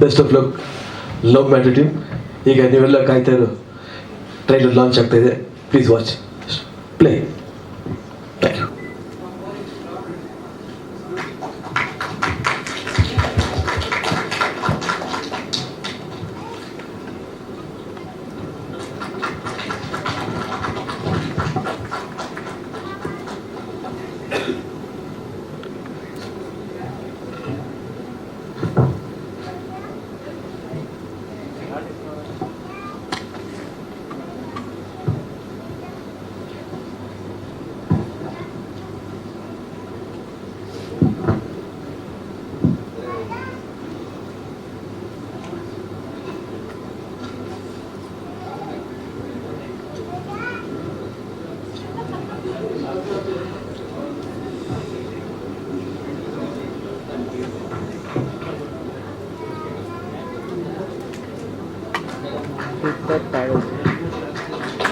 Best of luck love Matru team ಈಗ ನೀವೆಲ್ಲ ಕಾಯ್ತಾ ಇರೋ. ಟ್ರೈಲರ್ ಲಾಂಚ್ ಆಗ್ತಾ ಇದೆ. Please watch play thank you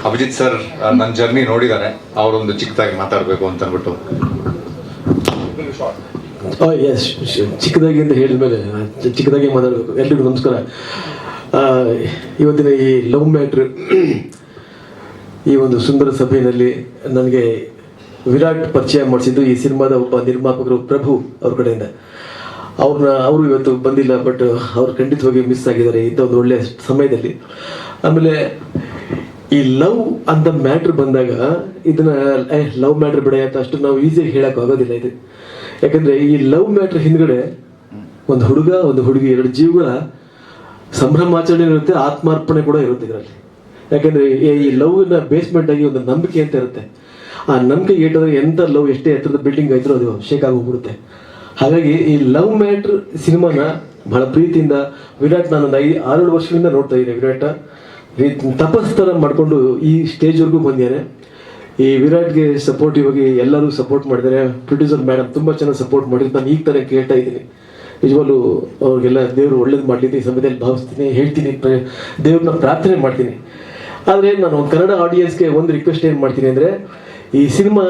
Abhijith sir ನನ್ನ ಜರ್ನಿ ನೋಡಿದ್ದಾರೆ ಅವರೊಂದು ಚಿಕ್ಕದಾಗಿ ಮಾತಾಡಬೇಕು ಅಂತ ಅಂದ್ಬಿಟ್ಟು ಚಿಕ್ಕದಾಗಿ ಅಂತ ಹೇಳಿದ ಮೇಲೆ ಚಿಕ್ಕದಾಗಿ ಮಾತಾಡಬೇಕು. ಎಲ್ರಿಗೂ ನಮಸ್ಕಾರ. ಇವತ್ತಿನ ಈ ಲವ್ ಮ್ಯಾಟ್ರ್ ಈ ಒಂದು ಸುಂದರ ಸಭೆಯಲ್ಲಿ ನನಗೆ ವಿರಾಟ್ ಪರಿಚಯ ಮಾಡಿಸಿದ್ದು ಈ ಸಿನಿಮಾದ ಒಬ್ಬ ನಿರ್ಮಾಪಕರು ಪ್ರಭು ಅವ್ರ ಕಡೆಯಿಂದ. ಅವ್ರನ್ನ ಅವರು ಇವತ್ತು ಬಂದಿಲ್ಲ ಬಟ್ ಅವ್ರು ಖಂಡಿತವಾಗಿ ಮಿಸ್ ಆಗಿದ್ದಾರೆ. ಇಂಥ ಒಂದು ಒಳ್ಳೆಯ ಸಮಯದಲ್ಲಿ. ಆಮೇಲೆ ಈ ಲವ್ ಅಂತ ಮ್ಯಾಟ್ರ್ ಬಂದಾಗ ಇದನ್ನ ಲವ್ ಮ್ಯಾಟ್ರ್ ಬಿಡ ಅಂತ ಅಷ್ಟು ನಾವು ಈಸಿಯಾಗಿ ಹೇಳಕ್ ಆಗೋದಿಲ್ಲ ಇದು. ಯಾಕಂದ್ರೆ ಈ ಲವ್ ಮ್ಯಾಟ್ರ್ ಹಿಂದ್ಗಡೆ ಒಂದು ಹುಡುಗ, ಒಂದು ಹುಡುಗಿ, ಎರಡು ಜೀವಗಳ ಸಂಭ್ರಮಾಚರಣೆ ಇರುತ್ತೆ, ಆತ್ಮಾರ್ಪಣೆ ಕೂಡ ಇರುತ್ತೆ ಇದರಲ್ಲಿ. ಯಾಕಂದ್ರೆ ಈ- ಲವ್ನ ಬೇಸ್ಮೆಂಟ್ ಆಗಿ ಒಂದು ನಂಬಿಕೆ ಅಂತ ಇರುತ್ತೆ. ಆ ನಂಬಿಕೆ ಏಟಾದ್ರೆ ಎಂತ ಲವ್ ಎಷ್ಟೇ ಎತ್ತರದ ಬಿಲ್ಡಿಂಗ್ ಆಯ್ತು ಅದು ಶೇಕ್ ಆಗೋಗ್ಬಿಡುತ್ತೆ ಹಾಗಾಗಿ ಈ ಲವ್ ಮ್ಯಾಟ್ರ್ ಸಿನಿಮಾನ ಬಹಳ ಪ್ರೀತಿಯಿಂದ ವಿರಾಟ್ ನಾನು ಒಂದು ಐದು ಆರೇಳು ವರ್ಷಗಳಿಂದ ನೋಡ್ತಾ ಇದ್ದೀನಿ ವಿರಾಟ. ತಪಸ್ ಥರ ಮಾಡಿಕೊಂಡು ಈ ಸ್ಟೇಜ್ವರೆಗೂ ಬಂದಿದ್ದಾರೆ ಈ ವಿರಾಟ್ಗೆ ಸಪೋರ್ಟಿವ್ ಆಗಿ ಎಲ್ಲರೂ ಸಪೋರ್ಟ್ ಮಾಡಿದ್ದಾರೆ. ಪ್ರೊಡ್ಯೂಸರ್ ಮೇಡಮ್ ತುಂಬ ಚೆನ್ನಾಗಿ ಸಪೋರ್ಟ್ ಮಾಡಿದ್ರು. ನಾನು ಈಗ ತಾನೇ ಕೇಳ್ತಾ ಇದ್ದೀನಿ. ನಿಜವಾಗ್ಲೂ ಅವ್ರಿಗೆಲ್ಲ ದೇವರು ಒಳ್ಳೇದು ಮಾಡಲಿ ಈ ಸಮಯದಲ್ಲಿ ಭಾವಿಸ್ತೀನಿ, ಹೇಳ್ತೀನಿ ದೇವ್ರನ್ನ ಪ್ರಾರ್ಥನೆ ಮಾಡ್ತೀನಿ. ಆದರೆ ನಾನು ಕನ್ನಡ ಆಡಿಯನ್ಸ್ಗೆ ಒಂದು ರಿಕ್ವೆಸ್ಟ್ ಏನು ಮಾಡ್ತೀನಿ ಅಂದರೆ, ಈ ಸಿನಿಮಾ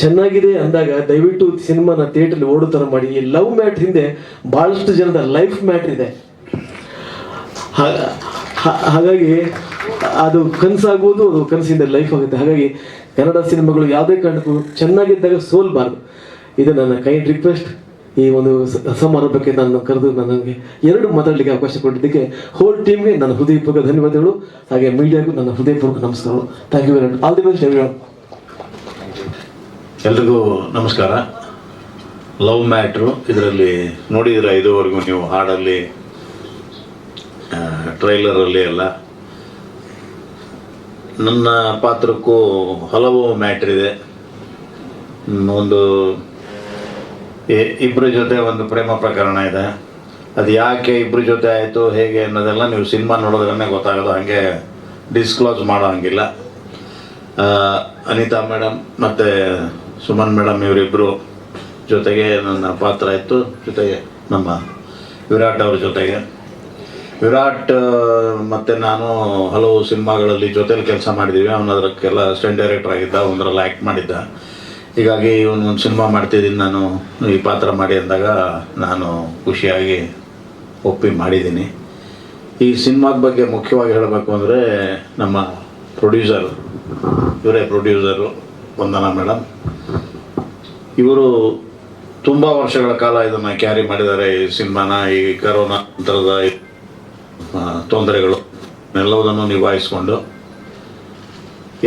ಚೆನ್ನಾಗಿದೆ ಅಂದಾಗ ದಯವಿಟ್ಟು ಸಿನಿಮಾನ ಥಿಯೇಟ್ರಲ್ಲಿ ಓಡೋ ಥರ ಮಾಡಿ. ಈ ಲವ್ ಮ್ಯಾಟ್ ಹಿಂದೆ ಭಾಳಷ್ಟು ಜನದ ಲೈಫ್ ಮ್ಯಾಟ್ರ್ ಇದೆ. ಹಾಗಾಗಿ ಅದು ಕನಸಾಗುವುದು, ಅದು ಕನಸಿಂದ ಲೈಫ್ ಆಗುತ್ತೆ. ಹಾಗಾಗಿ ಕನ್ನಡ ಸಿನಿಮಾಗಳು ಯಾವುದೇ ಕಾರಣಕ್ಕೂ ಚೆನ್ನಾಗಿದ್ದಾಗ ಸೋಲ್ಬಾರ್ದು. ಇದು ನನ್ನ ಕೈಂಡ್ ರಿಕ್ವೆಸ್ಟ್ ಈ ಒಂದು ಸಮಾರಂಭಕ್ಕೆ ನಾನು ಕರೆದು ನನಗೆ ಎರಡು ಮಾತಾಡಲಿಕ್ಕೆ ಅವಕಾಶ ಕೊಟ್ಟಿದ್ದಕ್ಕೆ ಹೋಲ್ ಟೀಮ್ಗೆ ನನ್ನ ಹೃದಯಪೂರ್ವಕ ಧನ್ಯವಾದಗಳು. ಹಾಗೆ ಮೀಡಿಯಾಗೂ ನನ್ನ ಹೃದಯಪೂರ್ವಕ ನಮಸ್ಕಾರಗಳು thank you very much all the best ಎಲ್ಲರಿಗೂ ನಮಸ್ಕಾರ. ಲವ್ ಮ್ಯಾಟ್ರು ಇದರಲ್ಲಿ ನೋಡಿದಿರ ಇದುವರೆಗೂ ನೀವು ಹಾಡಲ್ಲಿ ಟ್ರೈಲರಲ್ಲಿ ಎಲ್ಲ. ನನ್ನ ಪಾತ್ರಕ್ಕೂ ಹಲವು ಮ್ಯಾಟ್ರ್ ಇದೆ. ಒಂದು ಇಬ್ಬರ ಜೊತೆ ಒಂದು ಪ್ರೇಮ ಪ್ರಕರಣ ಇದೆ. ಅದು ಯಾಕೆ ಇಬ್ಬರ ಜೊತೆ ಆಯಿತು, ಹೇಗೆ ಅನ್ನೋದೆಲ್ಲ ನೀವು ಸಿನಿಮಾ ನೋಡೋದ್ರನ್ನೇ ಗೊತ್ತಾಗೋದು. ಹಾಗೆ ಡಿಸ್ಕ್ಲೋಸ್ ಮಾಡೋ ಹಂಗಿಲ್ಲ ಅನಿತಾ ಮೇಡಮ್ ಮತ್ತು ಸುಮನ್ ಮೇಡಮ್ ಇವರಿಬ್ಬರು ಜೊತೆಗೆ ನನ್ನ ಪಾತ್ರ ಇತ್ತು. ಜೊತೆಗೆ ನಮ್ಮ ವಿರಾಟ್ ಅವ್ರ ಜೊತೆಗೆ. ವಿರಾಟ್ ಮತ್ತು ನಾನು ಹಲವು ಸಿನಿಮಾಗಳಲ್ಲಿ ಜೊತೆಲಿ ಕೆಲಸ ಮಾಡಿದ್ದೀವಿ ಅವನು ಅದಕ್ಕೆಲ್ಲ ಅಸಿಸ್ಟೆಂಟ್ ಡೈರೆಕ್ಟರ್ ಆಗಿದ್ದ, ಒಂದರಲ್ಲಿ ಆ್ಯಕ್ಟ್ ಮಾಡಿದ್ದ. ಹೀಗಾಗಿ ಇವನು ಒಂದು ಸಿನಿಮಾ ಮಾಡ್ತಿದ್ದೀನಿ ನಾನು, ಈ ಪಾತ್ರ ಮಾಡಿ ಅಂದಾಗ ನಾನು ಖುಷಿಯಾಗಿ ಒಪ್ಪಿ ಮಾಡಿದ್ದೀನಿ. ಈ ಸಿನಿಮಾದ ಬಗ್ಗೆ ಮುಖ್ಯವಾಗಿ ಹೇಳಬೇಕು ಅಂದರೆ, ನಮ್ಮ ಪ್ರೊಡ್ಯೂಸರ್ ಇವರೇ ಪ್ರೊಡ್ಯೂಸರು ವಂದನಾ ಮೇಡಮ್ ಇವರು ತುಂಬ ವರ್ಷಗಳ ಕಾಲ ಇದನ್ನು ಕ್ಯಾರಿ ಮಾಡಿದ್ದಾರೆ ಈ ಸಿನಿಮಾನ. ಈ ಕರೋನಾ ನಂತರದ ತೊಂದರೆಗಳು. ಎಲ್ಲವುದನ್ನು ನಿಭಾಯಿಸ್ಕೊಂಡು.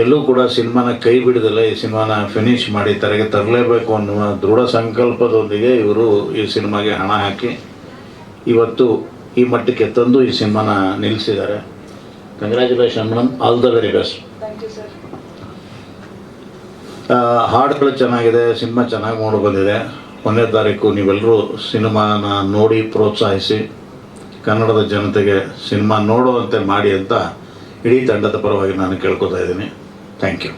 ಎಲ್ಲೂ ಕೂಡ ಸಿನಿಮಾನ ಕೈ ಬಿಡದಲ್ಲ ಈ ಸಿನಿಮಾನ ಫಿನಿಶ್ ಮಾಡಿ ತೆರೆಗೆ ತರಲೇಬೇಕು ಅನ್ನುವ ದೃಢ ಸಂಕಲ್ಪದೊಂದಿಗೆ ಇವರು ಈ ಸಿನಿಮಾಗೆ ಹಣ ಹಾಕಿ ಇವತ್ತು ಈ ಮಟ್ಟಕ್ಕೆ ತಂದು ಈ ಸಿನಿಮಾನ ನಿಲ್ಲಿಸಿದ್ದಾರೆ. Congratulation madam all the very best ಹಾಡುಗಳು ಚೆನ್ನಾಗಿದೆ ಸಿನಿಮಾ ಚೆನ್ನಾಗಿ ಮೂಡಿ ಬಂದಿದೆ. ಒಂದನೇ ತಾರೀಕು ನೀವೆಲ್ಲರೂ ಸಿನಿಮಾನ ನೋಡಿ ಪ್ರೋತ್ಸಾಹಿಸಿ. ಕನ್ನಡದ ಜನತೆಗೆ ಸಿನಿಮಾ ನೋಡುವಂತೆ ಮಾಡಿ ಅಂತ ಇಡೀ ತಂಡದ ಪರವಾಗಿ ನಾನು ಕೇಳ್ಕೊತಾ ಇದ್ದೀನಿ. ಥ್ಯಾಂಕ್ ಯು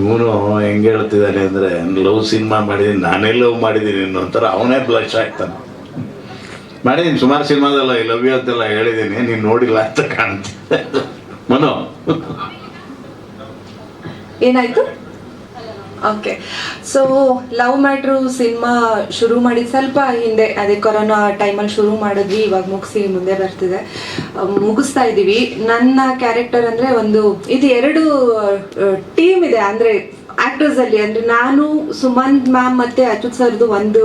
ಇವನು ಹೆಂಗೆ ಹೇಳ್ತಿದ್ದಾನೆ ಅಂದರೆ ಲವ್ ಸಿನಿಮಾ ಮಾಡಿದ್ದೀನಿ, ನಾನೇ ಲವ್ ಮಾಡಿದ್ದೀನಿ ಅನ್ನೋ ಅವನೇ ಬ್ಲಶ್ ಆಗ್ತಾನೆ. ಮಾಡಿದ್ದೀನಿ ಸುಮಾರು ಸಿನಿಮಾದಲ್ಲ ಈ ಲವ್ ಅಂತೆಲ್ಲ ಹೇಳಿದ್ದೀನಿ ನೀನು ನೋಡಿಲ್ಲ ಅಂತ ಕಾಣ್ತಿದೆ. ಮನೋ. ಏನಾಯ್ತು? Okay so love Matru cinema ಶುರು ಮಾಡಿ ಸ್ವಲ್ಪ ಹಿಂದೆ, ಅದೇ ಕೊರೋನಾ ಟೈಮಲ್ಲಿ ಶುರು ಮಾಡಿದ್ವಿ, ಇವಾಗ ಮುಗಿಸಿ ಮುಂದೆ ಬರ್ತಿದೆ. ಮುಗಿಸ್ತಾ ಇದ್ದೀವಿ ನನ್ನ ಕ್ಯಾರೆಕ್ಟರ್ ಅಂದರೆ ಒಂದು, ಇದು ಎರಡು ಟೀಮ್ ಇದೆ. ಅಂದರೆ ಆಕ್ಟರ್ಸ್ ಅಲ್ಲಿ ಅಂದ್ರೆ ನಾನು ಸುಮಂತ್ ಮ್ಯಾಮ್ ಮತ್ತೆ ಅಚ್ಯುತ್ ಸರ್ದು ಒಂದು